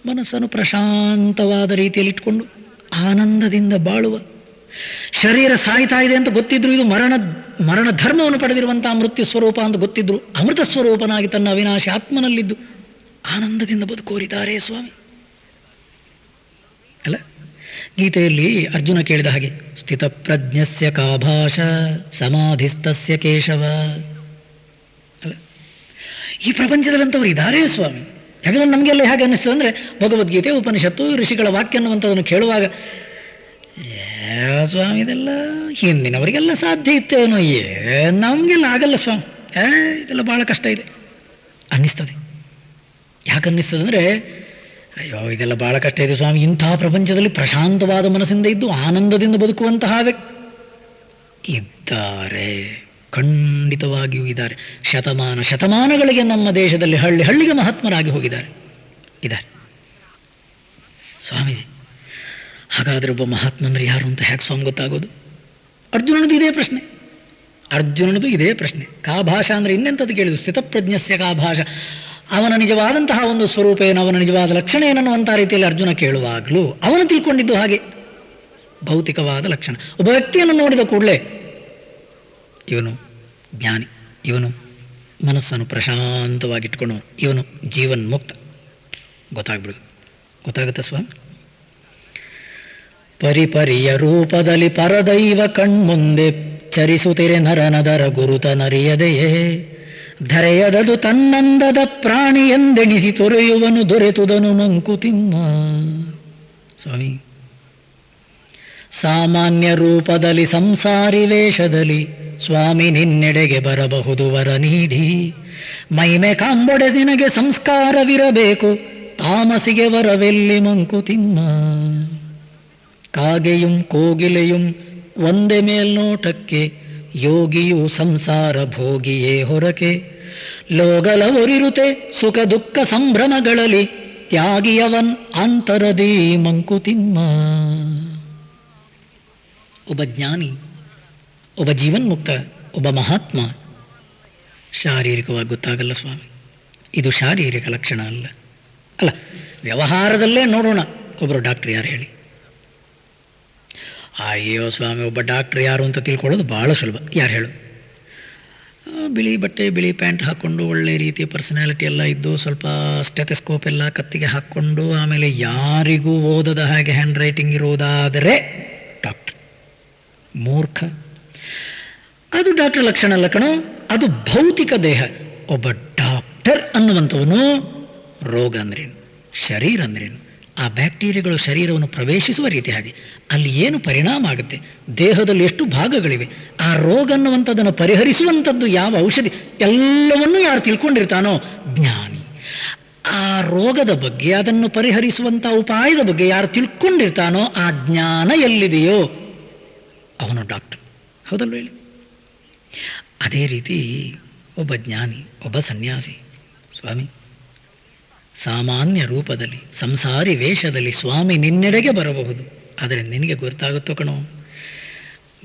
ಮನಸ್ಸನ್ನು ಪ್ರಶಾಂತವಾದ ರೀತಿಯಲ್ಲಿ ಇಟ್ಕೊಂಡು ಆನಂದದಿಂದ ಬಾಳುವ ಶರೀರ ಸಾಯ್ತಾ ಇದೆ ಅಂತ ಗೊತ್ತಿದ್ರು ಇದು ಮರಣ ಮರಣ ಧರ್ಮವನ್ನು ಪಡೆದಿರುವಂತಹ ಮೃತ್ಯು ಸ್ವರೂಪ ಅಂತ ಗೊತ್ತಿದ್ರು ಅಮೃತ ಸ್ವರೂಪನಾಗಿ ತನ್ನ ಅವಿನಾಶ ಆತ್ಮನಲ್ಲಿದ್ದು ಆನಂದದಿಂದ ಬದುಕೋರಿದ್ದಾರೆ ಸ್ವಾಮಿ. ಅಲ್ಲ? ಗೀತೆಯಲ್ಲಿ ಅರ್ಜುನ ಕೇಳಿದ ಹಾಗೆ, ಸ್ಥಿತಪ್ರಜ್ಞಸ್ಯ ಪ್ರಜ್ಞಸ್ಯ ಕಾಭಾಷ ಸಮಾಧಿಸ್ತಸ್ಯ ಕೇಶವ. ಈ ಪ್ರಪಂಚದಲ್ಲಂಥವ್ರು ಇದಾರೇ ಸ್ವಾಮಿ. ಯಾಕಂದ್ರೆ ನಮಗೆಲ್ಲ ಹೇಗೆ ಅನ್ನಿಸ್ತದೆ ಅಂದರೆ, ಭಗವದ್ಗೀತೆ, ಉಪನಿಷತ್ತು, ಋಷಿಗಳ ವಾಕ್ಯ ಅನ್ನುವಂಥದ್ದನ್ನು ಕೇಳುವಾಗ ಸ್ವಾಮಿ, ಇದೆಲ್ಲ ಹಿಂದಿನವರಿಗೆಲ್ಲ ಸಾಧ್ಯ ಇತ್ತೇನೋ ಏ ನಮಗೆಲ್ಲ ಆಗಲ್ಲ ಸ್ವಾಮಿ. ಏ, ಇದೆಲ್ಲ ಭಾಳ ಕಷ್ಟ ಇದೆ. ಅನ್ನಿಸ್ತದೆ. ಯಾಕೆ ಅನ್ನಿಸ್ತದೆ ಅಂದರೆ ಅಯ್ಯೋ, ಇದೆಲ್ಲ ಭಾಳ ಕಷ್ಟ ಇದೆ ಸ್ವಾಮಿ. ಇಂತಹ ಪ್ರಪಂಚದಲ್ಲಿ ಪ್ರಶಾಂತವಾದ ಮನಸ್ಸಿಂದ ಇದ್ದು ಆನಂದದಿಂದ ಬದುಕುವಂತಹ ವ್ಯಕ್ತಿ ಇದ್ದಾರೆ. ಖಂಡಿತವಾಗಿಯೂ ಇದ್ದಾರೆ. ಶತಮಾನ ಶತಮಾನಗಳಿಗೆ ನಮ್ಮ ದೇಶದಲ್ಲಿ ಹಳ್ಳಿ ಹಳ್ಳಿಗೆ ಮಹಾತ್ಮರಾಗಿ ಹೋಗಿದ್ದಾರೆ. ಇದ್ದಾರೆ. ಸ್ವಾಮೀಜಿ, ಹಾಗಾದ್ರೆ ಒಬ್ಬ ಮಹಾತ್ಮಂದ್ರೆ ಯಾರು ಅಂತ ಹೇಗೆ ಸ್ವಾಮಿ ಗೊತ್ತಾಗೋದು? ಅರ್ಜುನನದು ಇದೇ ಪ್ರಶ್ನೆ. ಅರ್ಜುನನದು ಇದೇ ಪ್ರಶ್ನೆ. ಕಾ ಭಾಷಾ ಅಂದರೆ ಇನ್ನೆಂಥದ್ದು ಕೇಳಿದ್ರು? ಸ್ಥಿತಪ್ರಜ್ಞಸ್ಯ ಕಾ ಭಾಷಾ. ಅವನ ನಿಜವಾದಂತಹ ಒಂದು ಸ್ವರೂಪ ಏನು? ಅವನ ನಿಜವಾದ ಲಕ್ಷಣ ಏನನ್ನುವಂಥ ರೀತಿಯಲ್ಲಿ ಅರ್ಜುನ ಕೇಳುವಾಗಲೂ ಅವನು ತಿಳ್ಕೊಂಡಿದ್ದು ಹಾಗೆ. ಭೌತಿಕವಾದ ಲಕ್ಷಣ. ಒಬ್ಬ ವ್ಯಕ್ತಿಯನ್ನು ನೋಡಿದ ಕೂಡಲೇ ಇವನು ಜ್ಞಾನಿ, ಇವನು ಮನಸ್ಸನ್ನು ಪ್ರಶಾಂತವಾಗಿಟ್ಕೊಂಡು ಇವನು ಜೀವನ್ ಮುಕ್ತ ಗೊತ್ತಾಗ್ಬಿಡುದು ಗೊತ್ತಾಗುತ್ತೆ ಸ್ವಾಮಿ? ಪರಿಪರಿಯ ರೂಪದಲ್ಲಿ ಪರದೈವ ಕಣ್ಮುಂದೆ ಚರಿಸುತ್ತಿರೆ ನರನದರ ಗುರುತನರಿಯದೆಯೇ? ಧರೆಯದದು ತನ್ನಂದದ ಪ್ರಾಣಿ ಎಂದೆಣಿಸಿ ತೊರೆಯುವನು ದೊರೆತುದನು ಮಂಕುತಿಮ್ಮ ಸ್ವಾಮಿ, ಸಾಮಾನ್ಯ ರೂಪದಲ್ಲಿ ಸಂಸಾರಿ ವೇಷದಲ್ಲಿ ಸ್ವಾಮಿ ನಿನ್ನೆಡೆಗೆ ಬರಬಹುದು ವರ ನೀಡಿ. ಮೈಮೆ ಕಾಂಬೊಡೆ ನಿನಗೆ ಸಂಸ್ಕಾರವಿರಬೇಕು, ತಾಮಸಿಗೆ ವರವೆಲ್ಲಿ ಮಂಕುತಿಮ್ಮ ಕಾಗೆಯುಂ, ಕೋಗಿಲೆಯುಂ ಒಂದೇ ಮೇಲ್ನೋಟಕ್ಕೆ ಯೋಗಿಯು ಸಂಸಾರ ಭೋಗಿಯೇ ಹೊರಕೆ. ಲೋಗಲವರಿರುತೆ ಸುಖ ದುಃಖ ಸಂಭ್ರಮಗಳಲ್ಲಿ ತ್ಯಾಗಿಯವನ್ ಅಂತರದಿ ಮಂಕುತಿಮ್ಮ ಒಬ್ಬ ಜ್ಞಾನಿ, ಒಬ್ಬ ಜೀವನ್ಮುಕ್ತ, ಒಬ್ಬ ಮಹಾತ್ಮ. ಶಾರೀರಿಕವಾಗಿ ಗೊತ್ತಾಗಲ್ಲ ಸ್ವಾಮಿ. ಇದು ಶಾರೀರಿಕ ಲಕ್ಷಣ ಅಲ್ಲ. ಅಲ್ಲ, ವ್ಯವಹಾರದಲ್ಲೇ ನೋಡೋಣ. ಒಬ್ಬರು ಡಾಕ್ಟ್ರ್ ಯಾರು ಹೇಳಿ? ಅಯ್ಯೋ ಸ್ವಾಮಿ, ಒಬ್ಬ ಡಾಕ್ಟ್ರ್ ಯಾರು ಅಂತ ತಿಳ್ಕೊಳ್ಳೋದು ಭಾಳ ಸುಲಭ. ಯಾರು ಹೇಳು? ಬಿಳಿ ಬಟ್ಟೆ, ಬಿಳಿ ಪ್ಯಾಂಟ್ ಹಾಕ್ಕೊಂಡು ಒಳ್ಳೆ ರೀತಿಯ ಪರ್ಸನಾಲಿಟಿ ಎಲ್ಲ ಇದ್ದು ಸ್ವಲ್ಪ ಸ್ಟೆಥೆಸ್ಕೋಪ್ ಎಲ್ಲ ಕತ್ತಿಗೆ ಹಾಕ್ಕೊಂಡು ಆಮೇಲೆ ಯಾರಿಗೂ ಓದದ ಹಾಗೆ ಹ್ಯಾಂಡ್ ರೈಟಿಂಗ್ ಇರುವುದಾದರೆ ಡಾಕ್ಟರ್. ಮೂರ್ಖ. ಅದು ಡಾಕ್ಟರ್ ಲಕ್ಷಣ ಅಲ್ಲ ಕಣೋ. ಅದು ಭೌತಿಕ ದೇಹ. ಒಬ್ಬ ಡಾಕ್ಟರ್ ಡಾಕ್ಟರ್ ಅನ್ನುವಂಥವನು ರೋಗ ಅಂದ್ರೇನು, ಶರೀರ ಅಂದ್ರೇನು ಆ ಬ್ಯಾಕ್ಟೀರಿಯಾಗಳು ಶರೀರವನ್ನು ಪ್ರವೇಶಿಸುವ ರೀತಿ ಹಾಗೆ. ಅಲ್ಲಿ ಏನು ಪರಿಣಾಮ ಆಗುತ್ತೆ? ದೇಹದಲ್ಲಿ ಎಷ್ಟು ಭಾಗಗಳಿವೆ? ಆ ರೋಗ ಅನ್ನುವಂಥದ್ದನ್ನು ಪರಿಹರಿಸುವಂಥದ್ದು ಯಾವ ಔಷಧಿ? ಎಲ್ಲವನ್ನೂ ಯಾರು ತಿಳ್ಕೊಂಡಿರ್ತಾನೋ? ಜ್ಞಾನಿ. ಆ ರೋಗದ ಬಗ್ಗೆ ಅದನ್ನು ಪರಿಹರಿಸುವಂಥ ಉಪಾಯದ ಬಗ್ಗೆ ಯಾರು ತಿಳ್ಕೊಂಡಿರ್ತಾನೋ ಆ ಜ್ಞಾನ ಎಲ್ಲಿದೆಯೋ? ಅವನು ಡಾಕ್ಟರ್. ಹೌದಲ್ವ ಹೇಳಿ? ಅದೇ ರೀತಿ ಒಬ್ಬ ಜ್ಞಾನಿ, ಒಬ್ಬ ಸನ್ಯಾಸಿ, ಸ್ವಾಮಿ ಸಾಮಾನ್ಯ ರೂಪದಲ್ಲಿ, ಸಂಸಾರಿ ವೇಷದಲ್ಲಿ ಸ್ವಾಮಿ ನಿನ್ನೆಡೆಗೆ ಬರಬಹುದು. ಆದರೆ ನಿನಗೆ ಗೊತ್ತಾಗುತ್ತೋ ಕಣೋ?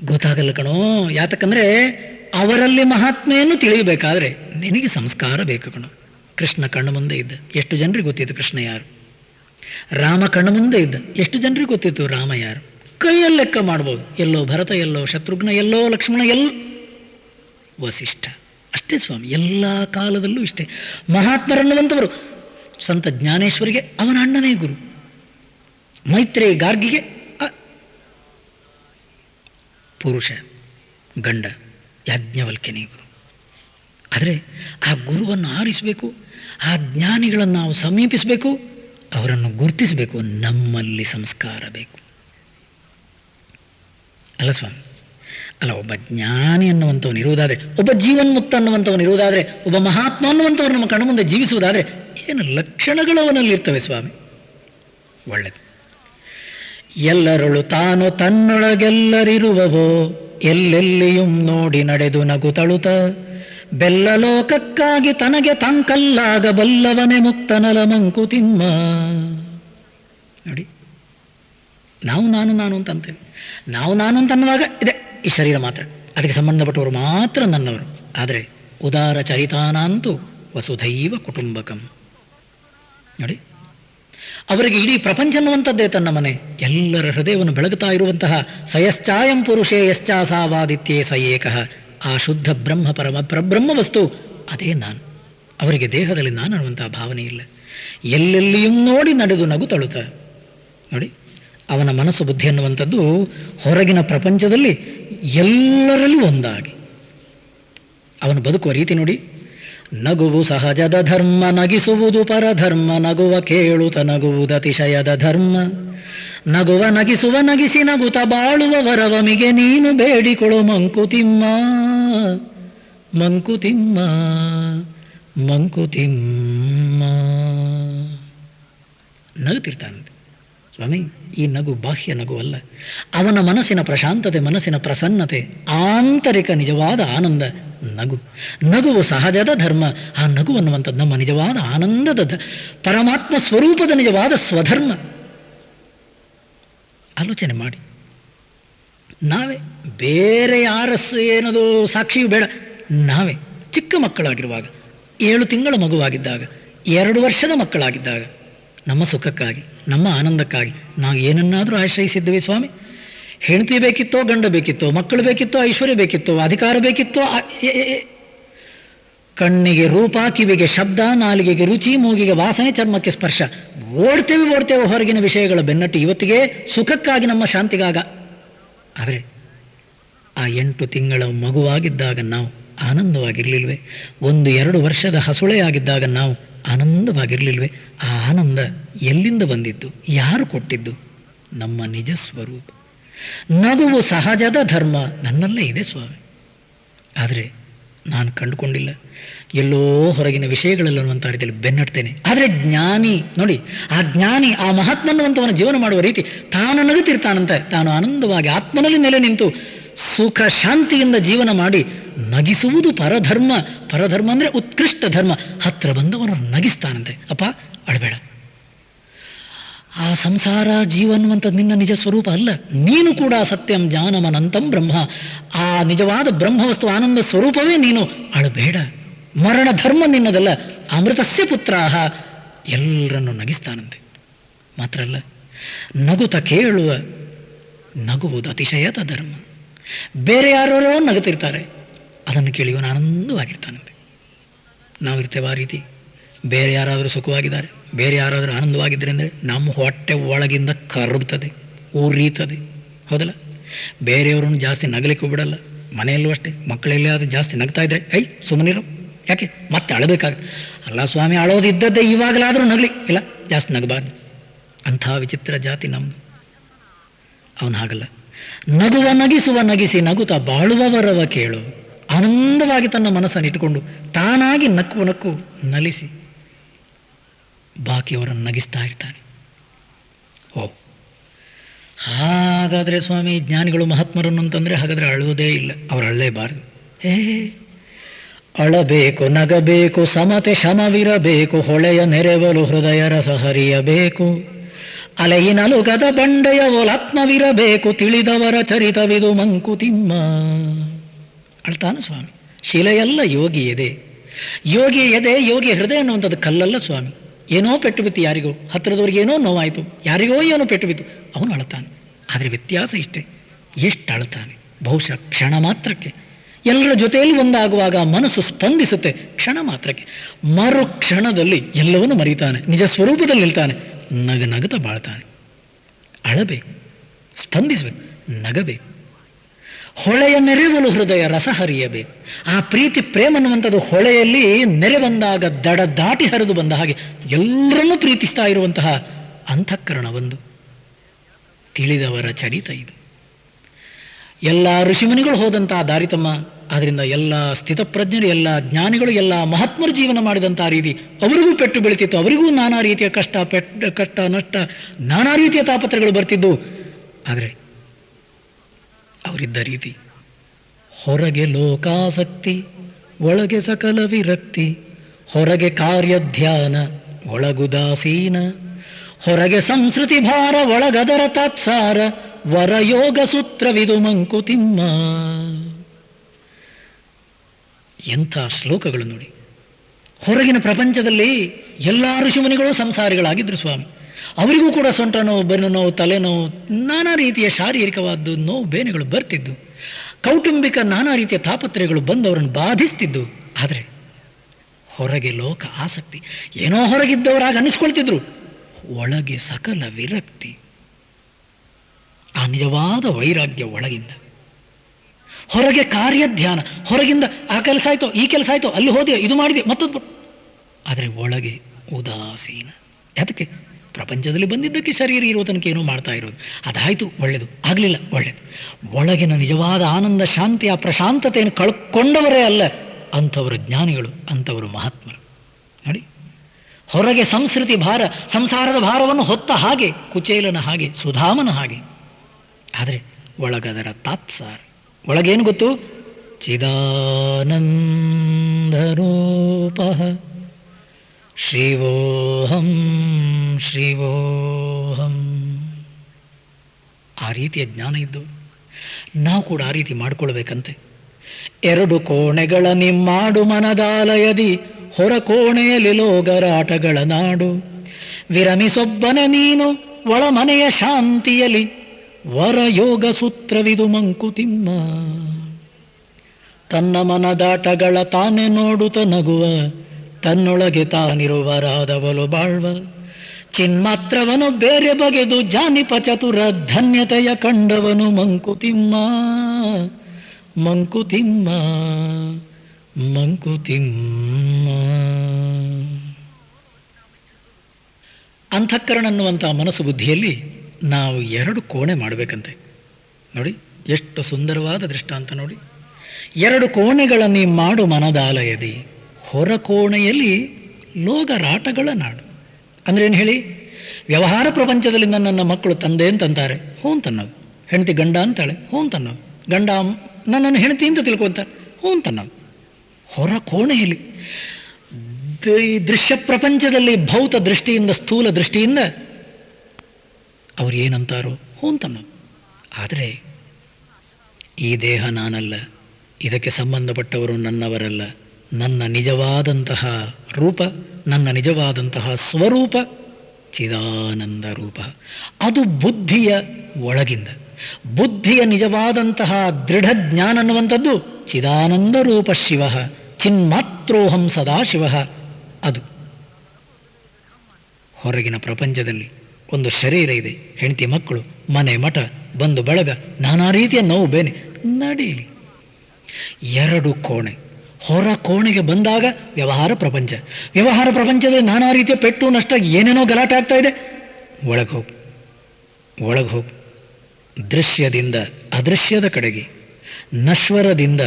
ಗೊತ್ತಾಗಲ್ಲ ಕಣೋ. ಯಾತಕ್ಕಂದ್ರೆ ಅವರಲ್ಲಿ ಮಹಾತ್ಮೆಯನ್ನು ತಿಳಿಯಬೇಕಾದ್ರೆ ನಿನಗೆ ಸಂಸ್ಕಾರ ಬೇಕು ಕಣೋ. ಕೃಷ್ಣ ಕಣ್ಣು ಮುಂದೆ ಇದ್ದ. ಎಷ್ಟು ಜನರಿಗೆ ಗೊತ್ತಿತ್ತು ಕೃಷ್ಣ ಯಾರು? ರಾಮ ಕಣ್ಣು ಮುಂದೆ ಇದ್ದ. ಎಷ್ಟು ಜನರಿಗೆ ಗೊತ್ತಿತ್ತು ರಾಮ ಯಾರು? ಕೈಯಲ್ಲಿ ಲೆಕ್ಕ ಮಾಡ್ಬೋದು. ಎಲ್ಲೋ ಭರತ, ಎಲ್ಲೋ ಶತ್ರುಘ್ನ, ಎಲ್ಲೋ ಲಕ್ಷ್ಮಣ, ಎಲ್ ವಸಿಷ್ಠ. ಅಷ್ಟೇ ಸ್ವಾಮಿ. ಎಲ್ಲ ಕಾಲದಲ್ಲೂ ಇಷ್ಟೇ. ಮಹಾತ್ಮರನ್ನುವಂಥವರು ಸಂತ ಜ್ಞಾನೇಶ್ವರಿಗೆ ಅವನ ಅಣ್ಣನೇ ಗುರು. ಮೈತ್ರೇಯ ಗಾರ್ಗಿಗೆ ಪುರುಷ, ಗಂಡ, ಯಾಜ್ಞವಲ್ಕ್ಯನೇ ಗುರು. ಆದರೆ ಆ ಗುರುವನ್ನು ಆರಿಸಬೇಕು, ಆ ಜ್ಞಾನಿಗಳನ್ನು ನಾವು ಸಮೀಪಿಸಬೇಕು, ಅವರನ್ನು ಗುರುತಿಸಬೇಕು, ನಮ್ಮಲ್ಲಿ ಸಂಸ್ಕಾರ ಬೇಕು. ಅಲ್ಲ ಸ್ವಾಮಿ, ಅಲ್ಲ ಒಬ್ಬ ಜ್ಞಾನಿ ಅನ್ನುವಂಥವನು ಇರುವುದಾದರೆ, ಒಬ್ಬ ಜೀವನ್ಮುಕ್ತ ಅನ್ನುವಂಥವನು ಇರುವುದಾದರೆ, ಒಬ್ಬ ಮಹಾತ್ಮ ಅನ್ನುವಂಥವ್ರು ನಮ್ಮ ಕಣ್ಣು ಮುಂದೆ ಜೀವಿಸುವುದಾದರೆ ಏನು ಲಕ್ಷಣಗಳು ಅವನಲ್ಲಿ ಇರ್ತವೆ ಸ್ವಾಮಿ? ಒಳ್ಳೆದು. ಎಲ್ಲರಳು ತಾನು ತನ್ನೊಳಗೆಲ್ಲರಿರುವವೋ, ಎಲ್ಲೆಲ್ಲಿಯೂ ನೋಡಿ ನಡೆದು ನಗುತಳುತ ಬೆಲ್ಲ ಲೋಕಕ್ಕಾಗಿ ತನಗೆ ತಂಕಲ್ಲಾಗಬಲ್ಲವನೇ ಮುಕ್ತನಲ ಮಂಕುತಿಮ್ಮ ನೋಡಿ, ನಾವು ನಾನು ನಾನು ಅಂತ ಅಂತೇವೆ ನಾವು ನಾನು ಅಂತ ಅನ್ನುವಾಗ ಇದೆ, ಈ ಶರೀರ ಮಾತ್ರ. ಅದಕ್ಕೆ ಸಂಬಂಧಪಟ್ಟವರು ಮಾತ್ರ ನನ್ನವರು. ಆದರೆ ಉದಾರ ಚರಿತಾನಾಂತೂ ವಸುಧೈವ ಕುಟುಂಬಕಂ. ನೋಡಿ. ಅವರಿಗೆ ಇಡೀ ಪ್ರಪಂಚ ಅನ್ನುವಂಥದ್ದೇ ತನ್ನ ಮನೆ. ಎಲ್ಲರ ಹೃದಯವನ್ನು ಬೆಳಗುತ್ತಾ ಇರುವಂತಹ ಸಯಶ್ಚಾಯಂ ಪುರುಷೇ ಯಶ್ಚಾಸಾವಾದಿತ್ಯೇ ಸ ಏಕಃ. ಆ ಶುದ್ಧ ಬ್ರಹ್ಮ ಪರಮ ಪ್ರಬ್ರಹ್ಮ ವಸ್ತು ಅದೇ ನಾನು. ಅವರಿಗೆ ದೇಹದಲ್ಲಿ ನಾನು ಅನ್ನುವಂತಹ ಭಾವನೆ ಇಲ್ಲ. ಎಲ್ಲೆಲ್ಲಿಯೂ ನೋಡಿ ನಡೆದು ನಗು ತಳುತ್ತ. ನೋಡಿ, ಅವನ ಮನಸ್ಸು ಬುದ್ಧಿ ಅನ್ನುವಂಥದ್ದು ಹೊರಗಿನ ಪ್ರಪಂಚದಲ್ಲಿ ಎಲ್ಲರಲ್ಲೂ ಒಂದಾಗಿ. ಅವನು ಬದುಕುವ ರೀತಿ ನೋಡಿ ನಗುವು ಸಹಜದ ಧರ್ಮ, ನಗಿಸುವುದು ಪರಧರ್ಮ, ನಗುವ ಕೇಳುತ್ತ ನಗುವುದು ಅತಿಶಯದ ಧರ್ಮ. ನಗುವ, ನಗಿಸುವ, ನಗಿಸಿ ನಗುತ ಬಾಳುವ ವರವಮಿಗೆ ನೀನು ಬೇಡಿಕೊಳು ಮಂಕುತಿಮ್ಮ ಮಂಕುತಿಮ್ಮ ಮಂಕುತಿಮ್ಮ. ನಗುತ್ತಿರ್ತಾನಂತೆ. ಸ್ವಾಮಿ, ಈ ನಗು ಬಾಹ್ಯ ನಗು ಅಲ್ಲ ಅವನ ಮನಸ್ಸಿನ ಪ್ರಶಾಂತತೆ, ಮನಸ್ಸಿನ ಪ್ರಸನ್ನತೆ, ಆಂತರಿಕ ನಿಜವಾದ ಆನಂದ, ನಗು. ನಗುವು ಸಹಜದ ಧರ್ಮ, ಆ ನಗು ಅನ್ನುವಂಥದ್ದು ನಮ್ಮ ನಿಜವಾದ ಆನಂದದ ಪರಮಾತ್ಮ ಸ್ವರೂಪದ ನಿಜವಾದ ಸ್ವಧರ್ಮ. ಆಲೋಚನೆ ಮಾಡಿ. ನಾವೇ ಬೇರೆ ಯಾರಸ್ ಏನದು ಸಾಕ್ಷಿಯೂ ಬೇಡ. ನಾವೇ ಚಿಕ್ಕ ಮಕ್ಕಳಾಗಿರುವಾಗ, ಏಳು ತಿಂಗಳ ಮಗುವಾಗಿದ್ದಾಗ, ಎರಡು ವರ್ಷದ ಮಕ್ಕಳಾಗಿದ್ದಾಗ ನಮ್ಮ ಸುಖಕ್ಕಾಗಿ, ನಮ್ಮ ಆನಂದಕ್ಕಾಗಿ ನಾವು ಏನನ್ನಾದರೂ ಆಶ್ರಯಿಸಿದ್ದೇವೆ ಸ್ವಾಮಿ. ಹೆಂಡತಿ ಬೇಕಿತ್ತೋ, ಗಂಡ ಬೇಕಿತ್ತೋ, ಮಕ್ಕಳು ಬೇಕಿತ್ತೋ, ಐಶ್ವರ್ಯ ಬೇಕಿತ್ತೋ, ಅಧಿಕಾರ ಬೇಕಿತ್ತೋ ಕಣ್ಣಿಗೆ ರೂಪ, ಕಿವಿಗೆ ಶಬ್ದ, ನಾಲಿಗೆಗೆ ರುಚಿ, ಮೂಗಿಗೆ ವಾಸನೆ, ಚರ್ಮಕ್ಕೆ ಸ್ಪರ್ಶ. ಓಡ್ತೇವೆ ಓಡ್ತೇವೆ ಹೊರಗಿನ ವಿಷಯಗಳ ಬೆನ್ನಟ್ಟಿ ಇವತ್ತಿಗೆ ಸುಖಕ್ಕಾಗಿ ನಮ್ಮ ಶಾಂತಿಗಾಗ. ಆದರೆ ಆ ಎಂಟು ತಿಂಗಳ ಮಗುವಾಗಿದ್ದಾಗ ನಾವು ಆನಂದವಾಗಿರಲಿಲ್ವೇ? ಒಂದು ಎರಡು ವರ್ಷದ ಹಸುಳೆಯಾಗಿದ್ದಾಗ ನಾವು ಆನಂದವಾಗಿರಲಿಲ್ವೇ? ಆ ಆನಂದ ಎಲ್ಲಿಂದ ಬಂದಿದ್ದು ಯಾರು ಕೊಟ್ಟಿದ್ದು? ನಮ್ಮ ನಿಜ ಸ್ವರೂಪ. ನಗುವು ಸಹಜದ ಧರ್ಮ ನನ್ನಲ್ಲೇ ಇದೆ ಸ್ವಾಮಿ. ಆದರೆ ನಾನು ಕಂಡುಕೊಂಡಿಲ್ಲ. ಎಲ್ಲೋ ಹೊರಗಿನ ವಿಷಯಗಳಲ್ಲಿ ಅನ್ನುವಂಥ ರೀತಿಯಲ್ಲಿ ಬೆನ್ನಡ್ತೇನೆ. ಆದರೆ ಜ್ಞಾನಿ, ನೋಡಿ, ಆ ಜ್ಞಾನಿ, ಆ ಮಹಾತ್ಮನ್ನುವಂಥವನ ಜೀವನ ಮಾಡುವ ರೀತಿ ತಾನು ನಗುತ್ತಿರ್ತಾನಂತೆ. ತಾನು ಆನಂದವಾಗಿ ಆತ್ಮನಲ್ಲಿ ನೆಲೆ ನಿಂತು ಸುಖ ಶಾಂತಿಯಿಂದ ಜೀವನ ಮಾಡಿ ನಗಿಸುವುದು ಪರಧರ್ಮ ಪರಧರ್ಮ ಅಂದರೆ ಉತ್ಕೃಷ್ಟ ಧರ್ಮ. ಹತ್ರ ಬಂದವರನ್ನು ನಗಿಸ್ತಾನಂತೆ. ಅಪ್ಪ, ಅಳಬೇಡ. ಆ ಸಂಸಾರ ಜೀವ ಅನ್ನುವಂಥದ್ದು ನಿನ್ನ ನಿಜ ಸ್ವರೂಪ ಅಲ್ಲ. ನೀನು ಕೂಡ ಸತ್ಯಂ ಜಾನಮನಂತಂ ಬ್ರಹ್ಮ. ಆ ನಿಜವಾದ ಬ್ರಹ್ಮವಸ್ತು ಆನಂದ ಸ್ವರೂಪವೇ ನೀನು. ಅಳಬೇಡ. ಮರಣ ಧರ್ಮ ನಿನ್ನದಲ್ಲ. ಅಮೃತಸ್ಯ ಪುತ್ರಾಹ. ಎಲ್ಲರನ್ನು ನಗಿಸ್ತಾನಂತೆ. ಮಾತ್ರ ಅಲ್ಲ, ನಗುತ ಕೇಳುವ, ನಗುವುದು ಅತಿಶಯದ ಧರ್ಮ. ಬೇರೆ ಯಾರೋ ನಗುತ್ತಿರ್ತಾರೆ. ಅದನ್ನು ಕೇಳಿ ಇವನು ನಾವು ಇರ್ತೇವೆ ಆ ರೀತಿ. ಬೇರೆ ಯಾರಾದರೂ ಸುಖವಾಗಿದ್ದಾರೆ, ಬೇರೆ ಯಾರಾದರೂ ಆನಂದವಾಗಿದ್ದರೆ ಅಂದರೆ ನಮ್ಮ ಹೊಟ್ಟೆ ಒಳಗಿಂದ ಕರುಬ್ತದೆ ಉರಿತದೆ ಹೌದಲ್ಲ? ಬೇರೆಯವ್ರನ್ನು ಜಾಸ್ತಿ ನಗಲಿಕ್ಕೂ ಬಿಡಲ್ಲ, ಮನೆಯಲ್ಲೂ ಅಷ್ಟೇ ಮಕ್ಕಳೆಲ್ಲೇ ಅದು ಜಾಸ್ತಿ ನಗ್ತಾ ಇದ್ರೆ ಐ ಸುಮ್ಮನಿರು. ಯಾಕೆ? ಮತ್ತೆ ಅಳಬೇಕಾಗುತ್ತೆ. ಅಲ್ಲ ಸ್ವಾಮಿ, ಅಳೋದಿದ್ದದ್ದೇ ಇವಾಗಲಾದರೂ ನಗಲಿ. ಇಲ್ಲ, ಜಾಸ್ತಿ ನಗಬಾರ್ದು. ಅಂಥ ವಿಚಿತ್ರ ಜಾತಿ ನಮ್ಮದು ಅವನು ಹಾಗಲ್ಲ. ನಗುವ, ನಗಿಸುವ, ನಗಿಸಿ ನಗುತ್ತಾ ಬಾಳುವವರವ ಕೇಳು. ಆನಂದವಾಗಿ ತನ್ನ ಮನಸ್ಸನ್ನು ಇಟ್ಟುಕೊಂಡು ತಾನಾಗಿ ನಕ್ಕು ನಕ್ಕು ನಲಿಸಿ ಬಾಕಿಯವರನ್ನು ನಗಿಸ್ತಾ ಇರ್ತಾನೆ. ಓ, ಹಾಗಾದರೆ ಸ್ವಾಮಿ ಜ್ಞಾನಿಗಳು ಮಹಾತ್ಮರನ್ನು ಅಂತಂದರೆ ಹಾಗಾದರೆ ಅಳುವುದೇ ಇಲ್ಲ, ಅವರು ಅಳ್ಳೇಬಾರದು. ಏ, ಅಳಬೇಕು, ನಗಬೇಕು, ಸಮತೆ ಶಮವಿರಬೇಕು, ಹೊಳೆಯ ನೆರೆವಲು ಹೃದಯ ರಸ ಹರಿಯಬೇಕು ಅಲೆಯಿನಲು ಗದ ಬಂಡೆಯ ಒಲಾತ್ಮವಿರಬೇಕು, ತಿಳಿದವರ ಚರಿತವಿದು ಮಂಕುತಿಮ್ಮ. ಅಳ್ತಾನ ಸ್ವಾಮಿ. ಶಿಲೆಯಲ್ಲ ಯೋಗಿ ಎದೆ ಯೋಗಿ ಎದೆ ಯೋಗಿ ಹೃದಯ ಅನ್ನುವಂಥದ್ದು ಕಲ್ಲಲ್ಲ ಸ್ವಾಮಿ. ಏನೋ ಪೆಟ್ಟು ಬಿತ್ತು ಯಾರಿಗೋ, ಹತ್ತಿರದವ್ರಿಗೆ ಏನೋ ನೋವಾಯಿತು, ಯಾರಿಗೋ ಏನೋ ಪೆಟ್ಟು ಬಿತ್ತು, ಅವನು ಅಳ್ತಾನೆ ಆದರೆ ವ್ಯತ್ಯಾಸ ಇಷ್ಟೇ, ಎಷ್ಟು ಅಳ್ತಾನೆ ಬಹುಶಃ ಕ್ಷಣ ಮಾತ್ರಕ್ಕೆ. ಎಲ್ಲರ ಜೊತೆಯಲ್ಲಿ ಒಂದಾಗುವಾಗ ಮನಸ್ಸು ಸ್ಪಂದಿಸುತ್ತೆ ಕ್ಷಣ ಮಾತ್ರಕ್ಕೆ. ಮರು ಕ್ಷಣದಲ್ಲಿ ಎಲ್ಲವನ್ನೂ ಮರೀತಾನೆ, ನಿಜ ಸ್ವರೂಪದಲ್ಲಿ ನಿಲ್ತಾನೆ, ನಗ ನಗತ ಬಾಳ್ತಾನೆ. ಅಳಬೇಕು, ಸ್ಪಂದಿಸಬೇಕು, ನಗಬೇಕು. ಹೊಳೆಯ ನೆರೆವಲು ಹೃದಯ ರಸ ಹರಿಯಬೇಕು. ಆ ಪ್ರೀತಿ ಪ್ರೇಮ ಅನ್ನುವಂಥದ್ದು ಹೊಳೆಯಲ್ಲಿ ನೆರೆ ಬಂದಾಗ, ದಡ ದಾಟಿ ಹರಿದು ಬಂದ ಹಾಗೆ ಎಲ್ಲರನ್ನೂ ಪ್ರೀತಿಸ್ತಾ ಇರುವಂತಹ ಅಂತಃಕರಣ ಒಂದು ತಿಳಿದವರ ಚರಿತ ಇದು. ಎಲ್ಲ ಋಷಿಮುನಿಗಳು ಹೋದಂತಹ ದಾರಿ ತಮ್ಮ ಆದ್ರಿಂದ ಎಲ್ಲ ಸ್ಥಿತಪ್ರಜ್ಞರು, ಎಲ್ಲ ಜ್ಞಾನಿಗಳು, ಎಲ್ಲ ಮಹಾತ್ಮರು ಜೀವನ ಮಾಡಿದಂಥ ರೀತಿ ಅವರಿಗೂ ಪೆಟ್ಟು ಬೆಳೀತಿತ್ತು. ಅವರಿಗೂ ನಾನಾ ರೀತಿಯ ಕಷ್ಟ ಪೆಟ್ಟ ಕಷ್ಟ, ನಷ್ಟ, ನಾನಾ ರೀತಿಯ ತಾಪತ್ರಗಳು ಬರ್ತಿದ್ದು ಆದರೆ ಅವರಿದ್ದ ರೀತಿ. ಹೊರಗೆ ಲೋಕಾಸಕ್ತಿ, ಒಳಗೆ ಸಕಲ ವಿರಕ್ತಿ, ಹೊರಗೆ ಕಾರ್ಯಧ್ಯಾನ, ಒಳಗುದಾಸೀನ, ಹೊರಗೆ ಸಂಸ್ಕೃತಿ ಭಾರ, ಒಳಗದರ ತಾತ್ಸಾರ, ವರಯೋಗ ಸೂತ್ರವಿದು ಮಂಕುತಿಮ್ಮ ಎಂಥ ಶ್ಲೋಕಗಳು ನೋಡಿ. ಹೊರಗಿನ ಪ್ರಪಂಚದಲ್ಲಿ ಎಲ್ಲ ಋಷಿಮುನಿಗಳು ಸಂಸಾರಿಗಳಾಗಿದ್ರು ಸ್ವಾಮಿ. ಅವರಿಗೂ ಕೂಡ ಸೊಂಟ ನೋವು, ಬೆನ್ನು ನೋವು ತಲೆನೋವು ನಾನಾ ರೀತಿಯ ಶಾರೀರಿಕವಾದ ನೋವು ಬೇನೆಗಳು ಬರ್ತಿದ್ದು. ಕೌಟುಂಬಿಕ ನಾನಾ ರೀತಿಯ ತಾಪತ್ರಯಗಳು ಬಂದು ಅವರನ್ನು ಬಾಧಿಸ್ತಿದ್ದು. ಆದರೆ ಹೊರಗೆ ಲೋಕ ಆಸಕ್ತಿ, ಏನೋ ಹೊರಗಿದ್ದವರಾಗ ಅನ್ನಿಸ್ಕೊಳ್ತಿದ್ರು. ಒಳಗೆ ಸಕಲ ವಿರಕ್ತಿ. ಆ ನಿಜವಾದ ವೈರಾಗ್ಯ ಒಳಗಿಂದ. ಹೊರಗೆ ಕಾರ್ಯಧ್ಯಾನ, ಹೊರಗಿಂದ ಆ ಕೆಲಸ ಆಯ್ತೋ, ಈ ಕೆಲಸ ಆಯ್ತೋ, ಅಲ್ಲಿ ಹೋದೆ ಇದು ಮಾಡಿದೆ ಮತ್ತೊಂದು ಆದರೆ ಒಳಗೆ ಉದಾಸೀನ. ಯಾತಕ್ಕೆ? ಪ್ರಪಂಚದಲ್ಲಿ ಬಂದಿದ್ದಕ್ಕೆ ಶರೀರ ಇರುವ ತನಕ ಏನೋ ಮಾಡ್ತಾ ಇರೋದು. ಅದಾಯಿತು ಒಳ್ಳೆಯದು ಆಗಲಿಲ್ಲ ಒಳ್ಳೆಯದು ಒಳಗಿನ ನಿಜವಾದ ಆನಂದ ಶಾಂತಿ ಆ ಪ್ರಶಾಂತತೆಯನ್ನು ಕಳ್ಕೊಂಡವರೇ ಅಲ್ಲ, ಅಂಥವರು ಜ್ಞಾನಿಗಳು, ಅಂಥವರು ಮಹಾತ್ಮರು. ನೋಡಿ. ಹೊರಗೆ ಸಂಸ್ಕೃತಿ ಭಾರ, ಸಂಸಾರದ ಭಾರವನ್ನು ಹೊತ್ತ ಹಾಗೆ, ಕುಚೇಲನ ಹಾಗೆ, ಸುಧಾಮನ ಹಾಗೆ. ಆದರೆ ಒಳಗದರ ತಾತ್ಸಾರ. ಒಳಗೇನು ಗೊತ್ತು? ಚಿದಾನಂದರೂಪ ಶಿವೋಹಂ ಶಿವೋಹಂ ಆ ರೀತಿಯ ಜ್ಞಾನ ಇದ್ದು ನಾವು ಕೂಡ ಆ ರೀತಿ ಮಾಡಿಕೊಳ್ಬೇಕಂತೆ. ಎರಡು ಕೋಣೆಗಳ ನಿಮ್ಮಾಡು ಮನದಾಲಯದಿ, ಹೊರ ಕೋಣೆಯಲ್ಲಿ ಲೋಗರಾಟಗಳ ನಾಡು. ವಿರಮಿಸೊಬ್ಬನ ನೀನು ಒಳ ಮನೆಯ ಶಾಂತಿಯಲಿ ವರ ಯೋಗ ಸೂತ್ರವಿದು ಮಂಕುತಿಮ್ಮ ತನ್ನ ಮನದಾಟಗಳ ತಾನೆ ನೋಡುತ್ತ ನಗುವ ತನ್ನೊಳಗೆ ತಾನಿರುವರಾದವಲು ಬಾಳ್ವ. ಚಿನ್ಮಾತ್ರವನು ಬೇರೆ ಬಗೆದು ಜಾನಿಪ ಚತುರ ಧನ್ಯತೆಯ ಕಂಡವನು ಮಂಕುತಿಮ್ಮ. ಮಂಕುತಿಮ್ಮ ಮಂಕುತಿಮ್ಮ. ಅಂಥಕರಣ ಅನ್ನುವಂಥ ಮನಸ್ಸು ಬುದ್ಧಿಯಲ್ಲಿ ನಾವು ಎರಡು ಕೋಣೆ ಮಾಡಬೇಕಂತೆ. ನೋಡಿ, ಎಷ್ಟು ಸುಂದರವಾದ ದೃಷ್ಟಾಂತ ನೋಡಿ. ಎರಡು ಕೋಣೆಗಳನ್ನು ಮಾಡು ಮನದಾಲಯದಿ. ಹೊರ ಕೋಣೆಯಲ್ಲಿ ಲೋಗರಾಟಗಳ ನಾಡು. ಅಂದ್ರೆ ಏನು ಹೇಳಿ? ವ್ಯವಹಾರ ಪ್ರಪಂಚದಲ್ಲಿ ನನ್ನ ಮಕ್ಕಳು ತಂದೆ ಅಂತಂತಾರೆ, ಹ್ಞೂ ತನ್ನವು ಹೆಂಡತಿ ಗಂಡ ಅಂತಾಳೆ, ಹ್ಞೂ ತನ್ನವು ಗಂಡ, ನನ್ನನ್ನು ಹೆಂಡತಿ ಅಂತ ತಿಳ್ಕೊಂತಾರೆ, ಹ್ಞೂ ತನ್ನವು ಹೊರ ಕೋಣೆಯಲ್ಲಿ ದೃಶ್ಯ ಪ್ರಪಂಚದಲ್ಲಿ ಭೌತ ದೃಷ್ಟಿಯಿಂದ, ಸ್ಥೂಲ ದೃಷ್ಟಿಯಿಂದ ಅವ್ರು ಏನಂತಾರೋ, ಹ್ಞೂ ಅಂತನ್ನೋದು. ಆದರೆ ಈ ದೇಹ ನಾನಲ್ಲ, ಇದಕ್ಕೆ ಸಂಬಂಧಪಟ್ಟವರು ನನ್ನವರಲ್ಲ. ನನ್ನ ನಿಜವಾದಂತಹ ರೂಪ, ನನ್ನ ನಿಜವಾದಂತಹ ಸ್ವರೂಪ ಚಿದಾನಂದ ರೂಪ. ಅದು ಬುದ್ಧಿಯ ಒಳಗಿಂದ. ಬುದ್ಧಿಯ ನಿಜವಾದಂತಹ ದೃಢ ಜ್ಞಾನ ಅನ್ನುವಂಥದ್ದು ಚಿದಾನಂದ ರೂಪ ಶಿವ, ಚಿನ್ಮಾತ್ರೋಹಂ ಸದಾಶಿವ, ಅದು. ಹೊರಗಿನ ಪ್ರಪಂಚದಲ್ಲಿ ಒಂದು ಶರೀರ ಇದೆ, ಹೆಂಡತಿ ಮಕ್ಕಳು, ಮನೆ ಮಠ ಬಂದು ಬಳಗ, ನಾನಾ ರೀತಿಯ ನೋವು, ಬೇನೆ, ನಡೀಲಿ. ಎರಡು ಕೋಣೆ. ಹೊರ ಕೋಣೆಗೆ ಬಂದಾಗ ವ್ಯವಹಾರ ಪ್ರಪಂಚ. ವ್ಯವಹಾರ ಪ್ರಪಂಚದಲ್ಲಿ ನಾನಾ ರೀತಿಯ ಪೆಟ್ಟು, ನಷ್ಟ, ಏನೇನೋ ಗಲಾಟೆ ಆಗ್ತಾ ಇದೆ. ಒಳಗೆ ಹೋಗು. ಒಳಗೆ ಹೋಗು. ದೃಶ್ಯದಿಂದ ಅದೃಶ್ಯದ ಕಡೆಗೆ. ನಶ್ವರದಿಂದ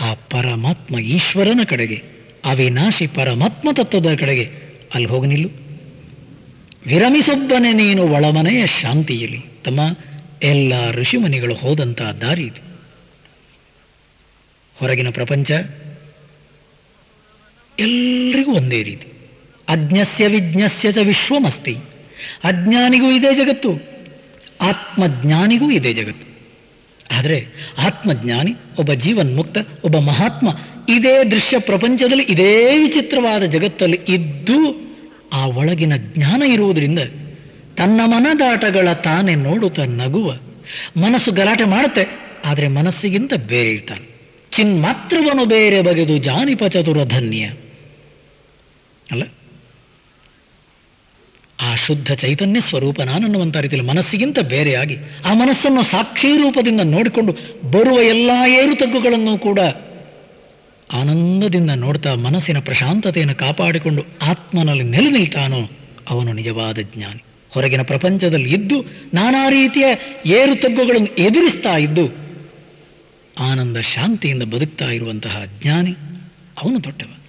ಆ ಪರಮಾತ್ಮ ಈಶ್ವರನ ಕಡೆಗೆ. ಅವಿನಾಶಿ ಪರಮಾತ್ಮ ತತ್ವದ ಕಡೆಗೆ. ಅಲ್ಲಿ ಹೋಗಿ ನಿಲ್ಲು. ವಿರಮಿಸೊಬ್ಬನೇ ನೀನು ಒಳಮನೆಯ ಶಾಂತಿಯಲ್ಲಿ. ತಮ್ಮ ಎಲ್ಲ ಋಷಿಮನಿಗಳು ಹೋದಂತಹ ದಾರಿ ಇದು. ಹೊರಗಿನ ಪ್ರಪಂಚ ಎಲ್ರಿಗೂ ಒಂದೇ ರೀತಿ. ಅಜ್ಞಸ್ಯ ವಿಜ್ಞಸ್ಯ ಚ ವಿಶ್ವಮಸ್ತಿ. ಅಜ್ಞಾನಿಗೂ ಇದೇ ಜಗತ್ತು, ಆತ್ಮಜ್ಞಾನಿಗೂ ಇದೇ ಜಗತ್ತು. ಆದರೆ ಆತ್ಮಜ್ಞಾನಿ, ಒಬ್ಬ ಜೀವನ್ಮುಕ್ತ, ಒಬ್ಬ ಮಹಾತ್ಮ, ಇದೇ ದೃಶ್ಯ ಪ್ರಪಂಚದಲ್ಲಿ, ಇದೇ ವಿಚಿತ್ರವಾದ ಜಗತ್ತಲ್ಲಿ ಇದ್ದು ಆ ಒಳಗಿನ ಜ್ಞಾನ ಇರುವುದರಿಂದ ತನ್ನ ಮನದಾಟಗಳ ತಾನೇ ನೋಡುತ್ತಾ ನಗುವ, ಮನಸ್ಸು ಗಲಾಟೆ ಮಾಡುತ್ತೆ, ಆದರೆ ಮನಸ್ಸಿಗಿಂತ ಬೇರೆ ಇರ್ತಾನೆ. ಚಿನ್ಮಾತ್ರವನು ಬೇರೆ ಬಗೆದು ಜಾನಿಪ ಚತುರ ಧನ್ಯ. ಅಲ್ಲ? ಆ ಶುದ್ಧ ಚೈತನ್ಯ ಸ್ವರೂಪ ನಾನನ್ನುವಂಥ ರೀತಿಯಲ್ಲಿ ಮನಸ್ಸಿಗಿಂತ ಬೇರೆಯಾಗಿ ಆ ಮನಸ್ಸನ್ನು ಸಾಕ್ಷಿ ರೂಪದಿಂದ ನೋಡಿಕೊಂಡು ಬರುವ ಎಲ್ಲ ಏರುತಗ್ಗುಗಳನ್ನು ಕೂಡ ಆನಂದದಿಂದ ನೋಡ್ತಾ ಮನಸ್ಸಿನ ಪ್ರಶಾಂತತೆಯನ್ನು ಕಾಪಾಡಿಕೊಂಡು ಆತ್ಮನಲ್ಲಿ ನೆಲೆ ನಿಲ್ತಾನೋ ಅವನು ನಿಜವಾದ ಜ್ಞಾನಿ. ಹೊರಗಿನ ಪ್ರಪಂಚದಲ್ಲಿ ಇದ್ದು ನಾನಾ ರೀತಿಯ ಏರುತಗ್ಗುಗಳನ್ನು ಎದುರಿಸ್ತಾ ಇದ್ದು ಆನಂದ ಶಾಂತಿಯಿಂದ ಬದುಕ್ತಾ ಇರುವಂತಹ ಜ್ಞಾನಿ ಅವನು ದೊಡ್ಡವ.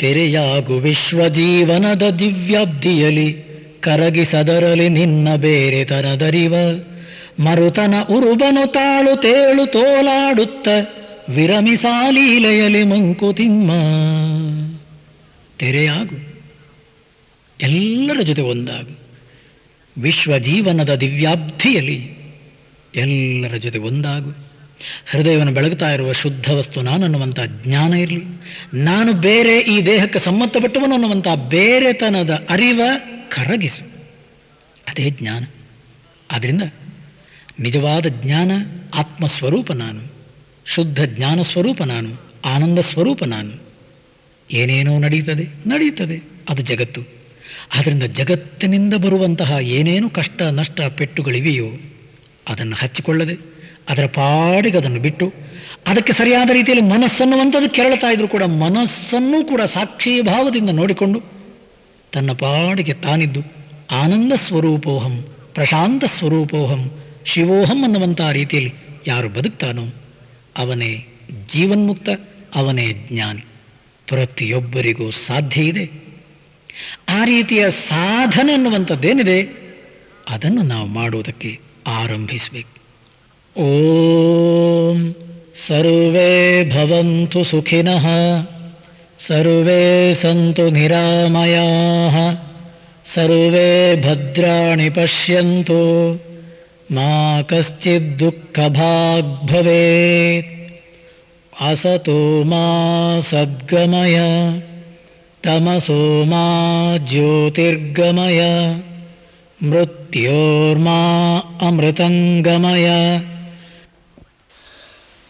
ತೆರೆಯಾಗು ವಿಶ್ವ ಜೀವನದ ದಿವ್ಯಾಬ್ದಿಯಲಿ, ಕರಗಿಸದರಲಿ ನಿನ್ನ ಬೇರೆ ತನದರಿವ ಮರುತನ ಉರುಬನು ತಾಳು ತೇಳು ತೋಲಾಡುತ್ತ ವಿರಮಿಸಾಲೀಲೆಯಲಿ ಮಂಕುತಿಮ್ಮ ತೆರೆಯಾಗು. ಎಲ್ಲರ ಜೊತೆ ಒಂದಾಗು. ವಿಶ್ವ ಜೀವನದ ದಿವ್ಯಾಬ್ಧಿಯಲ್ಲಿ ಎಲ್ಲರ ಜೊತೆ ಒಂದಾಗು. ಹೃದಯವನ್ನು ಬೆಳಗುತ್ತಾ ಇರುವ ಶುದ್ಧ ವಸ್ತು ನಾನನ್ನುವಂಥ ಜ್ಞಾನ ಇರಲಿ. ನಾನು ಬೇರೆ ಈ ದೇಹಕ್ಕೆ ಸಂಬಂಧಪಟ್ಟವನು ಅನ್ನುವಂಥ ಬೇರೆತನದ ಅರಿವ ಕರಗಿಸು. ಅದೇ ಜ್ಞಾನ. ಆದ್ದರಿಂದ ನಿಜವಾದ ಜ್ಞಾನ, ಆತ್ಮಸ್ವರೂಪ ನಾನು, ಶುದ್ಧ ಜ್ಞಾನ ಸ್ವರೂಪ ನಾನು, ಆನಂದ ಸ್ವರೂಪ ನಾನು. ಏನೇನೋ ನಡೆಯುತ್ತದೆ ನಡೆಯುತ್ತದೆ, ಅದು ಜಗತ್ತು. ಆದ್ದರಿಂದ ಜಗತ್ತಿನಿಂದ ಬರುವಂತಹ ಏನೇನು ಕಷ್ಟ, ನಷ್ಟ, ಪೆಟ್ಟುಗಳಿವೆಯೋ ಅದನ್ನು ಹಚ್ಚಿಕೊಳ್ಳದೆ ಅದರ ಪಾಡಿಗೆ ಅದನ್ನು ಬಿಟ್ಟು ಅದಕ್ಕೆ ಸರಿಯಾದ ರೀತಿಯಲ್ಲಿ ಮನಸ್ಸನ್ನುವಂಥದ್ದು ಕೆರಳತಾ ಇದ್ರು ಕೂಡ ಮನಸ್ಸನ್ನು ಕೂಡ ಸಾಕ್ಷಿ ಭಾವದಿಂದ ನೋಡಿಕೊಂಡು ತನ್ನ ಪಾಡಿಗೆ ತಾನಿದ್ದು ಆನಂದ ಸ್ವರೂಪೋಹಂ, ಪ್ರಶಾಂತ ಸ್ವರೂಪೋಹಂ, ಶಿವೋಹಂ ಅನ್ನುವಂಥ ರೀತಿಯಲ್ಲಿ ಯಾರು ಬದುಕ್ತಾನೋ ಅವನೇ ಜೀವನ್ಮುಕ್ತ, ಅವನೇ ಜ್ಞಾನಿ. ಪ್ರತಿಯೊಬ್ಬರಿಗೂ ಸಾಧ್ಯ ಇದೆ. ಆ ರೀತಿಯ ಸಾಧನೆ ಅನ್ನುವಂಥದ್ದೇನಿದೆ ಅದನ್ನು ನಾವು ಮಾಡುವುದಕ್ಕೆ ಆರಂಭಿಸಬೇಕು. ॐ सर्वे भवन्तु सुखिनः सर्वे सन्तु निरामयाः सर्वे भद्राणि पश्यन्तु मा कश्चिद्दुःखभाग् भवेत्। असतो मा सद्गमय तमसो मा ज्योतिर्गमय मृत्योर्मा अमृतङ्गमय।